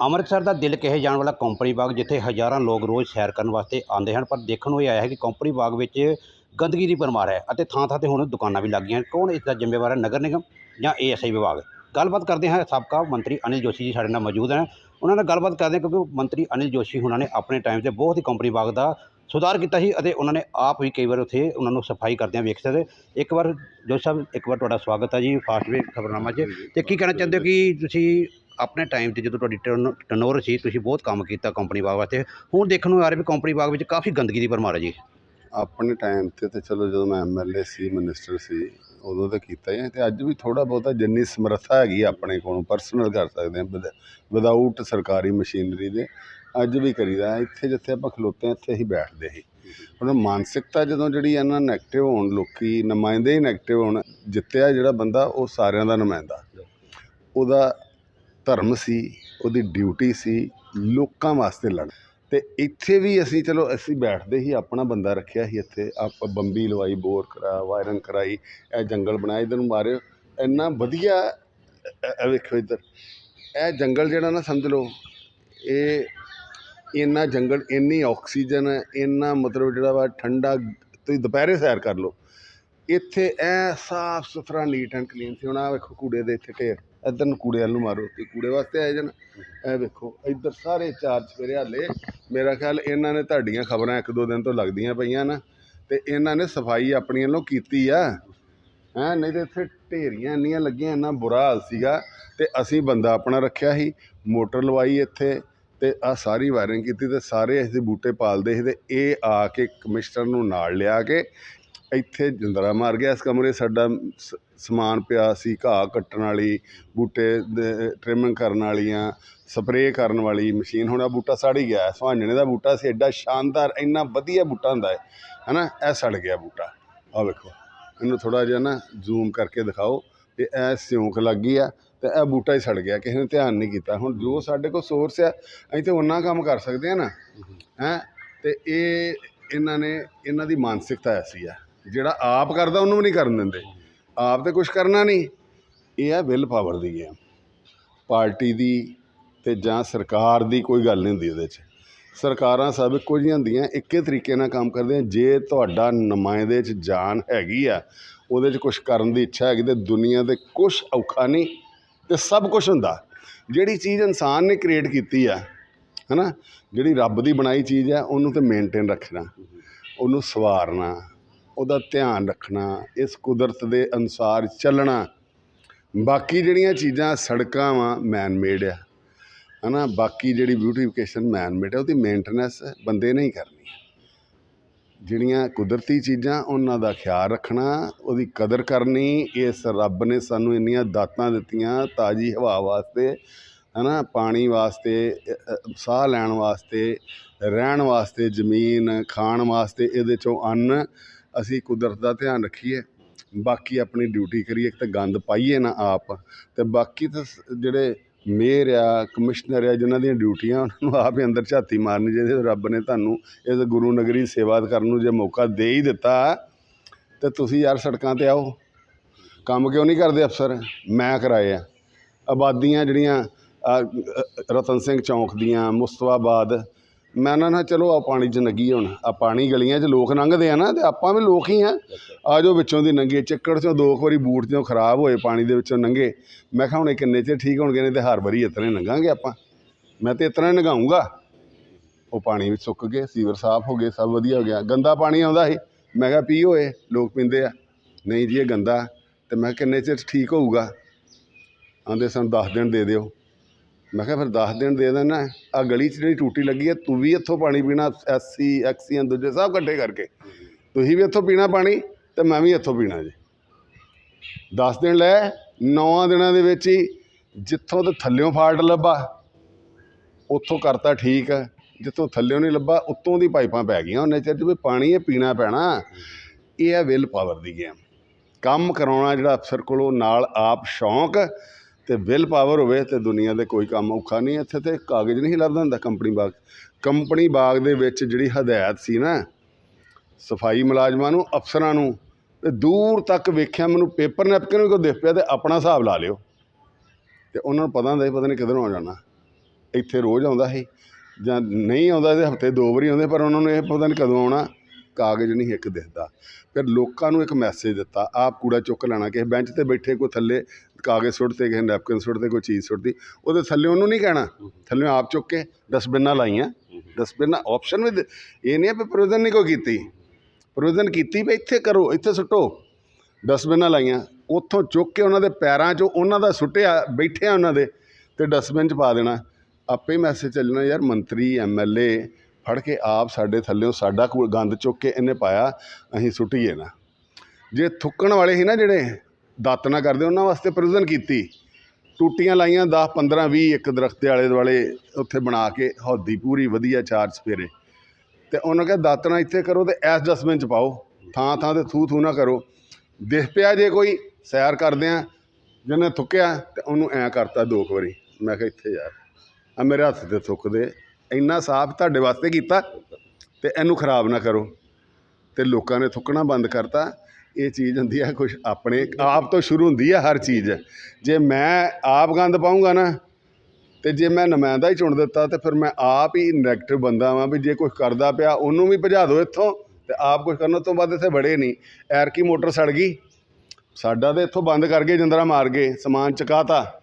ਅੰਮ੍ਰਿਤਸਰ ਦਾ ਦਿਲ ਕਿਹਾ ਜਾਣ ਵਾਲਾ ਕੰਪਨੀ ਬਾਗ, ਜਿੱਥੇ ਹਜ਼ਾਰਾਂ ਲੋਕ ਰੋਜ਼ ਸੈਰ ਕਰਨ ਵਾਸਤੇ ਆਉਂਦੇ ਹਨ, ਪਰ ਦੇਖਣ ਨੂੰ ਇਹ ਆਇਆ ਹੈ ਕਿ ਕੰਪਨੀ ਬਾਗ ਵਿੱਚ ਗੰਦਗੀ ਦੀ ਪਰਮਾਰ ਹੈ ਅਤੇ ਥਾਂ ਥਾਂ ਤੇ ਹੁਣ ਦੁਕਾਨਾਂ ਵੀ ਲੱਗ ਗਈਆਂ ਕੌਣ ਇਸ ਦਾ ਜ਼ਿੰਮੇਵਾਰ ਹੈ? ਨਗਰ ਨਿਗਮ ਜਾਂ ਏਐਸਆਈ ਵਿਭਾਗ? ਗੱਲਬਾਤ ਕਰਦੇ ਹਾਂ ਸਾਬਕਾ ਮੰਤਰੀ ਅਨਿਲ ਜੋਸ਼ੀ ਜੀ ਸਾਡੇ ਨਾਲ ਮੌਜੂਦ ਹਨ। ਉਹਨਾਂ ਨਾਲ ਗੱਲਬਾਤ ਕਰਦੇ ਕਿਉਂਕਿ ਮੰਤਰੀ ਅਨਿਲ ਜੋਸ਼ੀ ਉਹਨਾਂ ਨੇ ਆਪਣੇ ਟਾਈਮ ਤੇ ਬਹੁਤ ਹੀ ਕੰਪਨੀ ਬਾਗ ਦਾ ਸੁਧਾਰ ਕੀਤਾ ਸੀ ਅਤੇ ਉਹਨਾਂ ਨੇ ਆਪ ਵੀ ਕਈ ਵਾਰ ਉੱਥੇ ਉਹਨਾਂ ਨੂੰ ਸਫ਼ਾਈ ਕਰਦਿਆਂ ਵੇਖ ਸਕਦੇ ਇੱਕ ਵਾਰ ਜੋਸ਼ ਸਾਹਿਬ, ਇੱਕ ਵਾਰ ਤੁਹਾਡਾ ਸਵਾਗਤ ਹੈ ਜੀ ਫਾਸਟਵੇ ਖਬਰਨਾਮਾ 'ਚ। ਤੇ ਕੀ ਕਹਿਣਾ ਚਾਹੁੰਦੇ ਹੋ ਕਿ ਤੁਸੀਂ ਆਪਣੇ ਟਾਈਮ ਤੇ ਜਦੋਂ ਤੁਹਾਡੀ ਟਨੋਰ ਸੀ, ਤੁਸੀਂ ਬਹੁਤ ਕੰਮ ਕੀਤਾ ਕੰਪਨੀ ਬਾਗ ਵਾਸਤੇ। ਹੁਣ ਦੇਖਣ ਨੂੰ ਆ ਰਿਹਾ ਵੀ ਕੰਪਨੀ ਬਾਗ ਵਿੱਚ ਕਾਫੀ ਗੰਦਗੀ ਦੀ ਭਰਮਾਰ ਹੈ ਜੀ। ਆਪਣੇ ਟਾਈਮ ਤੇ ਤੇ ਚਲੋ ਜਦੋਂ ਮੈਂ ਐਮਐਲਏ ਸੀ ਮਿਨਿਸਟਰ ਸੀ, ਉਦੋਂ ਤਾਂ ਕੀਤਾ ਹੀ ਹੈ ਤੇ ਅੱਜ ਵੀ ਥੋੜਾ ਬਹੁਤਾ ਜਿੰਨੀ ਸਮਰੱਥਾ ਹੈਗੀ ਆ ਆਪਣੇ ਕੋਲੋਂ ਪਰਸਨਲ ਕਰ ਸਕਦੇ ਹਾਂ ਵਿਦਆਊਟ ਸਰਕਾਰੀ ਮਸ਼ੀਨਰੀ ਦੇ, ਅੱਜ ਵੀ ਕਰੀਦਾ। ਇੱਥੇ ਜਿੱਥੇ ਆਪਾਂ ਖਲੋਤੇ ਹਾਂ ਇੱਥੇ ਹੀ ਬੈਠਦੇ ਸੀ। ਹੁਣ ਮਾਨਸਿਕਤਾ ਜਦੋਂ ਜਿਹੜੀ ਹੈ ਨਾ ਨੈਗੇਟਿਵ ਹੋਣ, ਲੋਕੀ ਨੁਮਾਇੰਦੇ ਹੀ ਨੈਗੇਟਿਵ ਹੋਣ, ਜਿੱਤਿਆ ਜਿਹੜਾ ਬੰਦਾ, ਉਹ ਸਾਰਿਆਂ ਦਾ ਨੁਮਾਇੰਦਾ। ਉਹਦਾ ਧਰਮ ਸੀ, ਉਹਦੀ ਡਿਊਟੀ ਸੀ, ਲੋਕਾਂ ਵਾਸਤੇ ਲੜ ਤੇ ਇੱਥੇ ਵੀ ਅਸੀਂ, ਚਲੋ ਅਸੀਂ ਬੈਠਦੇ ਹੀ ਆਪਣਾ ਬੰਦਾ ਰੱਖਿਆ ਸੀ ਇੱਥੇ, ਆਪ ਬੰਬੀ ਲਵਾਈ, ਬੋਰ ਕਰਾ ਵਾਇਰਿੰਗ ਕਰਾਈ, ਇਹ ਜੰਗਲ ਬਣਾਇਆ, ਇਧਰ ਨੂੰ ਮਾਰਿਓ ਇੰਨਾ ਵਧੀਆ ਇਹ- ਵੇਖੋ ਇੱਧਰ। ਇਹ ਜੰਗਲ ਜਿਹੜਾ ਨਾ, ਸਮਝ ਲਓ, ਇਹ ਇੰਨਾ ਜੰਗਲ, ਇੰਨੀ ਆਕਸੀਜਨ, ਇੰਨਾ ਮਤਲਬ ਜਿਹੜਾ ਵਾ, ਠੰਡਾ, ਤੁਸੀਂ ਦੁਪਹਿਰੇ ਸੈਰ ਕਰ ਲਓ। ਇੱਥੇ ਐ ਸਾਫ਼ ਸੁਥਰਾ ਨੀਟ ਐਂਡ ਕਲੀਨ ਸੀ। ਹੁਣ ਆ ਵੇਖੋ ਕੂੜੇ ਦੇ ਇੱਥੇ ਢੇਰ। ਇੱਧਰ ਨੂੰ ਕੂੜੇ ਵੱਲ ਨੂੰ ਮਾਰੋ ਤੇ ਕੂੜੇ ਵਾਸਤੇ ਆਏ ਜਨ ਇਹ ਵੇਖੋ, ਇੱਧਰ ਸਾਰੇ ਚਾਰ ਚਫੇਰੇ ਹਾਲੇ। ਮੇਰਾ ਖਿਆਲ ਇਹਨਾਂ ਨੇ ਤੁਹਾਡੀਆਂ ਖਬਰਾਂ ਇੱਕ ਦੋ ਦਿਨ ਤੋਂ ਲੱਗਦੀਆਂ ਪਈਆਂ ਨਾ, ਤੇ ਇਹਨਾਂ ਨੇ ਸਫ਼ਾਈ ਆਪਣੀ ਵੱਲੋਂ ਕੀਤੀ ਆ। ਹੈਂ, ਨਹੀਂ ਤੇ ਇੱਥੇ ਢੇਰੀਆਂ ਇੰਨੀਆਂ ਲੱਗੀਆਂ, ਇੰਨਾ ਬੁਰਾ ਹਾਲ ਸੀਗਾ, ਤੇ ਅਸੀਂ ਬੰਦਾ ਆਪਣਾ ਰੱਖਿਆ ਸੀ, ਮੋਟਰ ਲਵਾਈ ਇੱਥੇ, ਤੇ ਆ ਸਾਰੀ ਵਾਇਰਿੰਗ ਕੀਤੀ ਤੇ ਸਾਰੇ ਅਸੀਂ ਬੂਟੇ ਪਾਲਦੇ ਸੀ ਤੇ ਇਹ ਆ ਕੇ ਕਮਿਸ਼ਨਰ ਨੂੰ ਨਾਲ ਲਿਆ ਕੇ ਇੱਥੇ ਜਿੰਦਰਾ ਮਾਰ ਗਿਆ ਇਸ ਕਮਰੇ ਸਾਡਾ ਸ- ਸਮਾਨ ਪਿਆ ਸੀ, ਘਾਹ ਕੱਟਣ ਵਾਲੀ, ਬੂਟੇ ਦੇ ਟ੍ਰਿਮਿੰਗ ਕਰਨ ਵਾਲੀਆਂ ਸਪਰੇਅ ਕਰਨ ਵਾਲੀ ਮਸ਼ੀਨ। ਹੁਣ ਆਹ ਬੂਟਾ ਸੜ ਹੀ ਗਿਆ ਸੁਹਾਂਜਣੇ ਦਾ ਬੂਟਾ ਸੀ, ਐਡਾ ਸ਼ਾਨਦਾਰ, ਇੰਨਾ ਵਧੀਆ ਬੂਟਾ ਹੁੰਦਾ ਹੈ ਹੈ ਨਾ ਇਹ ਸੜ ਗਿਆ ਬੂਟਾ। ਆਹ ਵੇਖੋ, ਇਹਨੂੰ ਥੋੜ੍ਹਾ ਜਿਹਾ ਨਾ ਜ਼ੂਮ ਕਰਕੇ ਦਿਖਾਓ ਕਿ ਇਹ ਸਿਉਂਕ ਲੱਗ ਗਈ ਆ ਅਤੇ ਇਹ ਬੂਟਾ ਹੀ ਸੜ ਗਿਆ, ਕਿਸੇ ਨੇ ਧਿਆਨ ਨਹੀਂ ਕੀਤਾ। ਹੁਣ ਜੋ ਸਾਡੇ ਕੋਲ ਸੋਰਸ ਆ, ਅਸੀਂ ਤਾਂ ਉਨਾ ਕੰਮ ਕਰ ਸਕਦੇ ਹਾਂ ਨਾ, ਹੈਂ? ਅਤੇ ਇਹ, ਇਹਨਾਂ ਨੇ, ਇਹਨਾਂ ਦੀ ਮਾਨਸਿਕਤਾ ਐਸੀ ਆ, ਜਿਹੜਾ ਆਪ ਕਰਦਾ, ਉਹਨੂੰ ਵੀ ਨਹੀਂ ਕਰਨ ਦਿੰਦੇ। ਆਪ ਤਾਂ ਕੁਝ ਕਰਨਾ ਨਹੀਂ। ਇਹ ਆ ਵਿਲ ਪਾਵਰ ਦੀ ਗੇਮ ਪਾਰਟੀ ਦੀ ਤੇ ਜਾਂ ਸਰਕਾਰ ਦੀ ਕੋਈ ਗੱਲ ਨਹੀਂ ਹੁੰਦੀ ਉਹਦੇ 'ਚ। ਸਰਕਾਰਾਂ ਸਭ ਇੱਕੋ ਜਿਹੀਆਂ ਹੁੰਦੀਆਂ, ਇੱਕੇ ਤਰੀਕੇ ਨਾਲ ਕੰਮ ਕਰਦੀਆਂ। ਜੇ ਤੁਹਾਡਾ ਨੁਮਾਇੰਦੇ 'ਚ ਜਾਨ ਹੈਗੀ ਆ, ਉਹਦੇ 'ਚ ਕੁਝ ਕਰਨ ਦੀ ਇੱਛਾ ਹੈਗੀ ਤੇ ਦੁਨੀਆ ਤੇ ਕੁਝ ਔਖਾ ਨਹੀਂ ਤੇ ਸਭ ਕੁਝ ਹੁੰਦਾ। ਜਿਹੜੀ ਚੀਜ਼ ਇਨਸਾਨ ਨੇ ਕ੍ਰੀਏਟ ਕੀਤੀ ਆ, ਹਨਾ? ਜਿਹੜੀ ਰੱਬ ਦੀ ਬਣਾਈ ਚੀਜ਼ ਆ, ਉਹਨੂੰ ਤੇ ਮੇਨਟੇਨ ਰੱਖਣਾ, ਉਹਨੂੰ ਸਵਾਰਨਾ। ਉਹਦਾ ਧਿਆਨ ਰੱਖਣਾ, ਇਸ ਕੁਦਰਤ ਦੇ ਅਨੁਸਾਰ ਚੱਲਣਾ। ਬਾਕੀ ਜਿਹੜੀਆਂ ਚੀਜ਼ਾਂ, ਸੜਕਾਂ ਵਾ ਮੈਨ ਮੇਡ ਆ। ਹਨਾ, ਬਾਕੀ ਜਿਹੜੀ ਬਿਊਟੀਫਿਕੇਸ਼ਨ ਮੈਨ ਮੇਡ ਆ, ਉਹਦੀ ਮੇਨਟੇਨੈਂਸ ਬੰਦੇ ਨਹੀਂ ਕਰਨੀ ਜਿਹੜੀਆਂ ਕੁਦਰਤੀ ਚੀਜ਼ਾਂ, ਉਹਨਾਂ ਦਾ ਖਿਆਲ ਰੱਖਣਾ, ਉਹਦੀ ਕਦਰ ਕਰਨੀ, ਇਸ ਰੱਬ ਨੇ ਸਾਨੂੰ ਇੰਨੀਆਂ ਦਾਤਾਂ ਦਿੱਤੀਆਂ ਤਾਜ਼ੀ ਹਵਾ ਵਾਸਤੇ, ਹਨਾ, ਪਾਣੀ ਵਾਸਤੇ ਸਾਹ ਲੈਣ ਵਾਸਤੇ, ਰਹਿਣ ਵਾਸਤੇ, ਜ਼ਮੀਨ ਖਾਣ ਵਾਸਤੇ, ਇਹਦੇ ਚੋਂ ਅੰਨ ਅਸੀਂ ਕੁਦਰਤ ਦਾ ਧਿਆਨ ਰੱਖੀਏ, ਬਾਕੀ ਆਪਣੀ ਡਿਊਟੀ ਕਰੀਏ, ਇੱਕ ਤਾਂ ਗੰਦ ਪਾਈਏ ਨਾ ਆਪ ਅਤੇ ਬਾਕੀ ਤਾਂ ਜਿਹੜੇ ਮੇਅਰ ਆ ਕਮਿਸ਼ਨਰ ਆ, ਜਿਨ੍ਹਾਂ ਦੀਆਂ ਡਿਊਟੀਆਂ ਉਹਨਾਂ ਨੂੰ ਆਪ ਹੀ ਅੰਦਰ ਝਾਤੀ ਮਾਰਨੀ ਚਾਹੀਦੀ ਰੱਬ ਨੇ ਤੁਹਾਨੂੰ ਇਸ ਗੁਰੂ ਨਗਰੀ ਸੇਵਾ ਕਰਨ ਨੂੰ ਜੇ ਮੌਕਾ ਦੇ ਹੀ ਦਿੱਤਾ, ਤਾਂ ਤੁਸੀਂ ਯਾਰ ਸੜਕਾਂ ਤੇ ਆਓ। ਕੰਮ ਕਿਉਂ ਨਹੀਂ ਕਰਦੇ ਅਫਸਰ? ਮੈਂ ਕਰਾਏ ਆ ਆਬਾਦੀਆਂ ਜਿਹੜੀਆਂ ਰਤਨ ਸਿੰਘ ਚੌਂਕ ਦੀਆਂ, ਮੁਸਤਫਾਬਾਦ ਮੈਂ ਉਹਨਾਂ ਨਾਲ ਚਲੋ ਆ ਪਾਣੀ 'ਚ ਨੰਗੀ ਹੁਣ, ਆ ਪਾਣੀ ਗਲੀਆਂ 'ਚ ਲੋਕ ਲੰਘਦੇ ਆ ਨਾ, ਤੇ ਆਪਾਂ ਵੀ ਲੋਕ ਹੀ ਆ। ਆ ਜੋ ਵਿੱਚੋਂ ਦੀ ਨੰਗੇ, ਚੱਕੜ 'ਚੋਂ ਦੋ ਕੁ ਵਾਰੀ ਬੂਟ 'ਚੋਂ ਖਰਾਬ ਹੋਏ ਪਾਣੀ ਦੇ ਵਿੱਚੋਂ ਨੰਗੇ। ਮੈਂ ਕਿਹਾ ਹੁਣ ਇਹ ਕਿੰਨੇ 'ਚ ਠੀਕ ਹੋਣਗੇ, ਨਹੀਂ ਤੇ ਹਰ ਵਾਰੀ ਇਤਨੇ ਲੰਘਾਂਗੇ ਆਪਾਂ। ਮੈਂ ਤੇ ਇਤਨਾ ਨਗਾਉਂਗਾ ਉਹ ਪਾਣੀ ਵੀ ਸੁੱਕ ਗਏ, ਸੀਵਰ ਸਾਫ਼ ਹੋ ਗਏ, ਸਭ ਵਧੀਆ ਹੋ ਗਿਆ। ਗੰਦਾ ਪਾਣੀ ਆਉਂਦਾ ਸੀ। ਮੈਂ ਕਿਹਾ ਪੀ ਹੋਏ ਲੋਕ ਪੀਂਦੇ ਆ। ਨਹੀਂ ਜੀ, ਇਹ ਗੰਦਾ। ਤੇ ਮੈਂ ਕਿਹਾ ਕਿੰਨੇ ਚਿਰ ਠੀਕ ਹੋਊਗਾ? ਆਂਦੇ ਸਾਨੂੰ 10 ਦਿਨ ਦੇ ਦਿਓ। ਮੈਂ ਕਿਹਾ ਫਿਰ 10 ਦਿਨ ਦੇ ਦੇਣਾ। ਆ ਗਲੀ 'ਚ ਜਿਹੜੀ ਟੂਟੀ ਲੱਗੀ ਹੈ ਤੂੰ ਵੀ ਇੱਥੋਂ ਪਾਣੀ ਪੀਣਾ ਐਸਸੀ ਐਕਸੀਅਨ ਦੂਜੇ ਸਭ ਇਕੱਠੇ ਕਰਕੇ। ਤੁਸੀਂ ਵੀ ਇੱਥੋਂ ਪੀਣਾ ਪਾਣੀ ਤੇ ਮੈਂ ਵੀ ਇੱਥੋਂ ਪੀਣਾ ਜੀ। 10 ਦਿਨ ਲੈ 9 ਦਿਨਾਂ ਦੇ ਵਿੱਚ ਹੀ ਜਿੱਥੋਂ ਤੇ ਥੱਲਿਓਂ ਫਾਲਟ ਲੱਭਾ, ਉੱਥੋਂ ਕਰਤਾ ਠੀਕ। ਹੈ ਜਿੱਥੋਂ ਥੱਲਿਓਂ ਨਹੀਂ ਲੱਭਾ, ਉੱਤੋਂ ਦੀ ਪਾਈਪਾਂ ਪੈ ਗਈਆਂ ਉਹਨੇ ਚਿਰ 'ਚ ਵੀ ਪਾਣੀ ਇਹ ਪੀਣਾ ਪੈਣਾ। ਇਹ ਹੈ ਵਿਲ ਪਾਵਰ ਦੀ ਗੇਮ ਕੰਮ ਕਰਾਉਣਾ ਜਿਹੜਾ ਅਫਸਰ ਕੋਲੋਂ ਨਾਲ ਆਪ ਸ਼ੌਂਕ ਤੇ ਵਿਲ ਪਾਵਰ ਹੋਵੇ ਤੇ ਦੁਨੀਆ ਦੇ ਕੋਈ ਕੰਮ ਔਖਾ ਨਹੀਂ, ਇੱਥੇ ਤੇ ਕਾਗਜ਼ ਨਹੀਂ ਲੱਭਦਾ ਹੁੰਦਾ ਕੰਪਨੀ ਬਾਗ। ਕੰਪਨੀ ਬਾਗ ਦੇ ਵਿੱਚ ਜਿਹੜੀ ਹਦਾਇਤ ਸੀ ਨਾ, ਸਫ਼ਾਈ ਮੁਲਾਜ਼ਮਾਂ ਨੂੰ, ਅਫਸਰਾਂ ਨੂੰ, ਤੇ ਦੂਰ ਤੱਕ ਵੇਖਿਆ ਮੈਨੂੰ, ਪੇਪਰ ਨੈਪਕਿਨ ਵੀ ਕੋਈ ਦਿਖ ਪਿਆ ਤੇ ਆਪਣਾ ਹਿਸਾਬ ਲਾ ਲਿਓ। ਤੇ ਉਹਨਾਂ ਨੂੰ ਪਤਾ ਹੁੰਦਾ ਸੀ, ਪਤਾ ਨਹੀਂ ਕਿੱਧਰੋਂ ਆ ਜਾਣਾ। ਇੱਥੇ ਰੋਜ਼ ਆਉਂਦਾ ਸੀ, ਜਾਂ ਨਹੀਂ ਆਉਂਦਾ ਤੇ ਹਫ਼ਤੇ ਦੋ ਵਾਰੀ ਆਉਂਦੇ, ਪਰ ਉਹਨਾਂ ਨੂੰ ਇਹ ਪਤਾ ਨਹੀਂ ਕਦੋਂ ਆਉਣਾ, ਕਾਗਜ਼ ਨਹੀਂ ਇੱਕ ਦਿਖਦਾ। ਫਿਰ ਲੋਕਾਂ ਨੂੰ ਇੱਕ ਮੈਸੇਜ ਦਿੱਤਾ, ਆਪ ਕੂੜਾ ਚੁੱਕ ਲੈਣਾ, ਕਿਸੇ ਬੈਂਚ ਤੇ ਬੈਠੇ, ਕੋਈ ਥੱਲੇ ਕਾਗਜ਼ ਸੁੱਟਦੇ ਕਿਸੇ ਨੈਪਕਿਨ ਸੁੱਟਦੇ ਕੋਈ ਚੀਜ਼ ਸੁੱਟਦੀ ਉਹਦੇ ਥੱਲੇ ਉਹਨੂੰ ਨਹੀਂ ਕਹਿਣਾ। ਥੱਲੇ ਆਪ ਚੁੱਕ ਕੇ ਡਸਟਬਿਨਾਂ ਲਾਈਆਂ। ਡਸਟਬਿਨਾਂ ਆਪਸ਼ਨ ਵੀ ਇਹ ਨਹੀਂ ਹੈ ਵੀ ਪ੍ਰੋਵੀਜ਼ਨ ਨਹੀਂ ਕੋਈ ਕੀਤੀ। ਪ੍ਰੋਵੀਜ਼ਨ ਕੀਤੀ ਵੀ ਇੱਥੇ ਕਰੋ ਇੱਥੇ ਸੁੱਟੋ। ਡਸਟਬਿਨਾਂ ਲਾਈਆਂ। ਉੱਥੋਂ ਚੁੱਕ ਕੇ ਉਹਨਾਂ ਦੇ ਪੈਰਾਂ 'ਚੋਂ ਉਹਨਾਂ ਦਾ ਸੁੱਟਿਆ ਬੈਠਿਆ ਉਹਨਾਂ ਦੇ ਤੇ ਡਸਟਬਿਨ 'ਚ ਪਾ ਦੇਣਾ। ਆਪੇ ਮੈਸੇਜ ਚੱਲਣਾ ਯਾਰ ਮੰਤਰੀ ਐਮਐਲਏ ਫੜ ਕੇ ਆਪ ਸਾਡੇ ਥੱਲੇੋਂ ਸਾਡਾ ਕੂੜ ਗੰਦ ਚੁੱਕ ਕੇ ਇਹਨੇ ਪਾਇਆ ਅਸੀਂ ਸੁੱਟੀਏ ਨਾ। ਜੇ ਥੁੱਕਣ ਵਾਲੇ ਸੀ ਨਾ ਜਿਹੜੇ ਦਾਤ ਨਾ ਕਰਦੇ, ਉਹਨਾਂ ਵਾਸਤੇ ਪ੍ਰੋਵੀਜ਼ਨ ਕੀਤੀ। ਟੂਟੀਆਂ ਲਾਈਆਂ 10 15 20 ਇੱਕ ਦਰਖਤ ਦੇ ਆਲੇ ਦੁਆਲੇ ਉੱਥੇ ਬਣਾ ਕੇ, ਹੌਦੀ ਪੂਰੀ, ਵਧੀਆ ਚਾਰ ਸਫੇਰੇ ਤੇ ਉਹਨਾਂ ਕਿਹਾ ਦਾਤਣਾ ਇੱਥੇ ਕਰੋ ਤੇ ਐਸ ਡਸਟਬਿਨ ਚ ਪਾਓ। ਥਾਂ ਥਾਂ ਤੇ ਥੂ ਥੂ ਨਾ ਕਰੋ। ਦਿਖ ਪਿਆ ਜੇ ਕੋਈ, ਸੈਰ ਕਰਦੇ ਆ, ਜਿਹਨੇ ਥੁੱਕਿਆ ਤੇ ਉਹਨੂੰ ਐਂ ਕਰਤਾ ਦੋ ਕੁ ਵਾਰੀ। ਮੈਂ ਕਿਹਾ, ਇੱਥੇ ਯਾਰ, ਆ ਮੇਰੇ ਹੱਥ ਤੇ ਥੁੱਕ ਦੇ। ਇੰਨਾ ਸਾਫ਼ ਤੁਹਾਡੇ ਵਾਸਤੇ ਕੀਤਾ ਤੇ ਇਹਨੂੰ ਖਰਾਬ ਨਾ ਕਰੋ। ਤੇ ਲੋਕਾਂ ਨੇ ਥੁੱਕਣਾ ਬੰਦ ਕਰਤਾ। ਇਹ ਚੀਜ਼ ਹੁੰਦੀ ਹੈ ਕੁਝ ਆਪਣੇ, ਆਪ ਤੋਂ ਸ਼ੁਰੂ ਹੁੰਦੀ ਹੈ ਹਰ ਚੀਜ਼। ਜੇ ਮੈਂ ਆਪ ਗੰਦ ਪਾਉਂਗਾ ਨਾ, ਤੇ ਜੇ ਮੈਂ ਨੁਮਾਇੰਦਾ ਹੀ ਚੁਣ ਦਿੱਤਾ, ਤੇ ਫਿਰ ਮੈਂ ਆਪ ਹੀ ਨੈਗੇਟਿਵ ਬੰਦਾ ਵਾਂ ਵੀ ਜੇ ਕੁਝ ਕਰਦਾ ਪਿਆ, ਉਹਨੂੰ ਵੀ ਭਜਾ ਦਿਓ ਇੱਥੋਂ, ਤੇ ਆਪ ਕੁਝ ਕਰਨ ਤੋਂ ਬਾਅਦ ਇੱਥੇ ਬੜੇ ਨਹੀਂ। ਐਰ ਕੀ ਮੋਟਰ ਸੜ ਗਈ? ਸਾਡਾ ਤੇ ਇੱਥੋਂ ਬੰਦ ਕਰ ਗਏ, ਜਿੰਦਰਾ ਮਾਰ ਗਏ, ਸਮਾਨ ਚਕਾਤਾ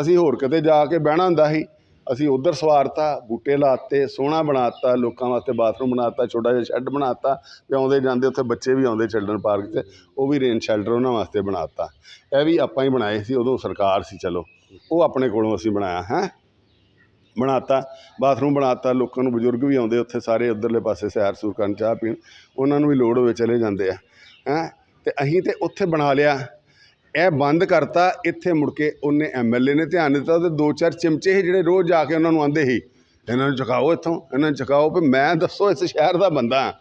ਅਸੀਂ ਹੋਰ ਕਿਤੇ ਜਾ ਕੇ ਬਹਿਣਾ ਹੁੰਦਾ ਸੀ। ਅਸੀਂ ਉਧਰ ਸਵਾਰਤਾ, ਬੂਟੇ ਲਾਤੇ, ਸੋਹਣਾ ਬਣਾਤਾ, ਲੋਕਾਂ ਵਾਸਤੇ ਬਾਥਰੂਮ ਬਣਾਤਾ, ਛੋਟਾ ਜਿਹਾ ਸ਼ੈੱਡ ਬਣਾਤਾ ਤੇ ਆਉਂਦੇ ਜਾਂਦੇ ਉੱਥੇ ਬੱਚੇ ਵੀ ਆਉਂਦੇ ਚਿਲਡਰਨ ਪਾਰਕ 'ਚ ਉਹ ਵੀ ਰੇਨ ਸ਼ੈਲਟਰ ਉਹਨਾਂ ਵਾਸਤੇ ਬਣਾਤਾ। ਇਹ ਵੀ ਆਪਾਂ ਹੀ ਬਣਾਏ ਸੀ, ਉਦੋਂ ਸਰਕਾਰ ਸੀ, ਚਲੋ। ਉਹ ਆਪਣੇ ਕੋਲੋਂ ਅਸੀਂ ਬਣਾਇਆ, ਹੈ? ਬਣਾਤਾ, ਬਾਥਰੂਮ ਬਣਾਤਾ, ਲੋਕਾਂ ਨੂੰ ਬਜ਼ੁਰਗ ਵੀ ਆਉਂਦੇ ਉੱਥੇ ਸਾਰੇ ਉਧਰਲੇ ਪਾਸੇ ਸੈਰ ਸੂਰ ਕਰਨ, ਚਾਹ ਪੀਣ, ਉਹਨਾਂ ਨੂੰ ਵੀ ਲੋੜ ਹੋਵੇ ਚਲੇ ਜਾਂਦੇ ਆ, ਹੈ? ਤੇ ਅਸੀਂ ਤੇ ਉੱਥੇ ਬਣਾ ਲਿਆ। ਇਹ ਬੰਦ ਕਰਤਾ, ਇੱਥੇ ਮੁੜ ਕੇ ਉਹਨੇ ਐਮਐਲਏ ਨੇ ਧਿਆਨ ਦਿੱਤਾ ਤੇ ਦੋ ਚਾਰ ਚਮਚੇ ਸੀ ਜਿਹੜੇ ਰੋਜ਼ ਜਾ ਕੇ ਉਹਨਾਂ ਨੂੰ ਆਂਦੇ ਸੀ, ਇਹਨਾਂ ਨੂੰ ਚੁਕਾਓ ਇੱਥੋਂ, ਇਹਨਾਂ ਨੂੰ ਚੁਕਾਓ। ਵੀ ਮੈਂ ਦੱਸੋ ਇਸ ਸ਼ਹਿਰ ਦਾ ਬੰਦਾ ਹਾਂ।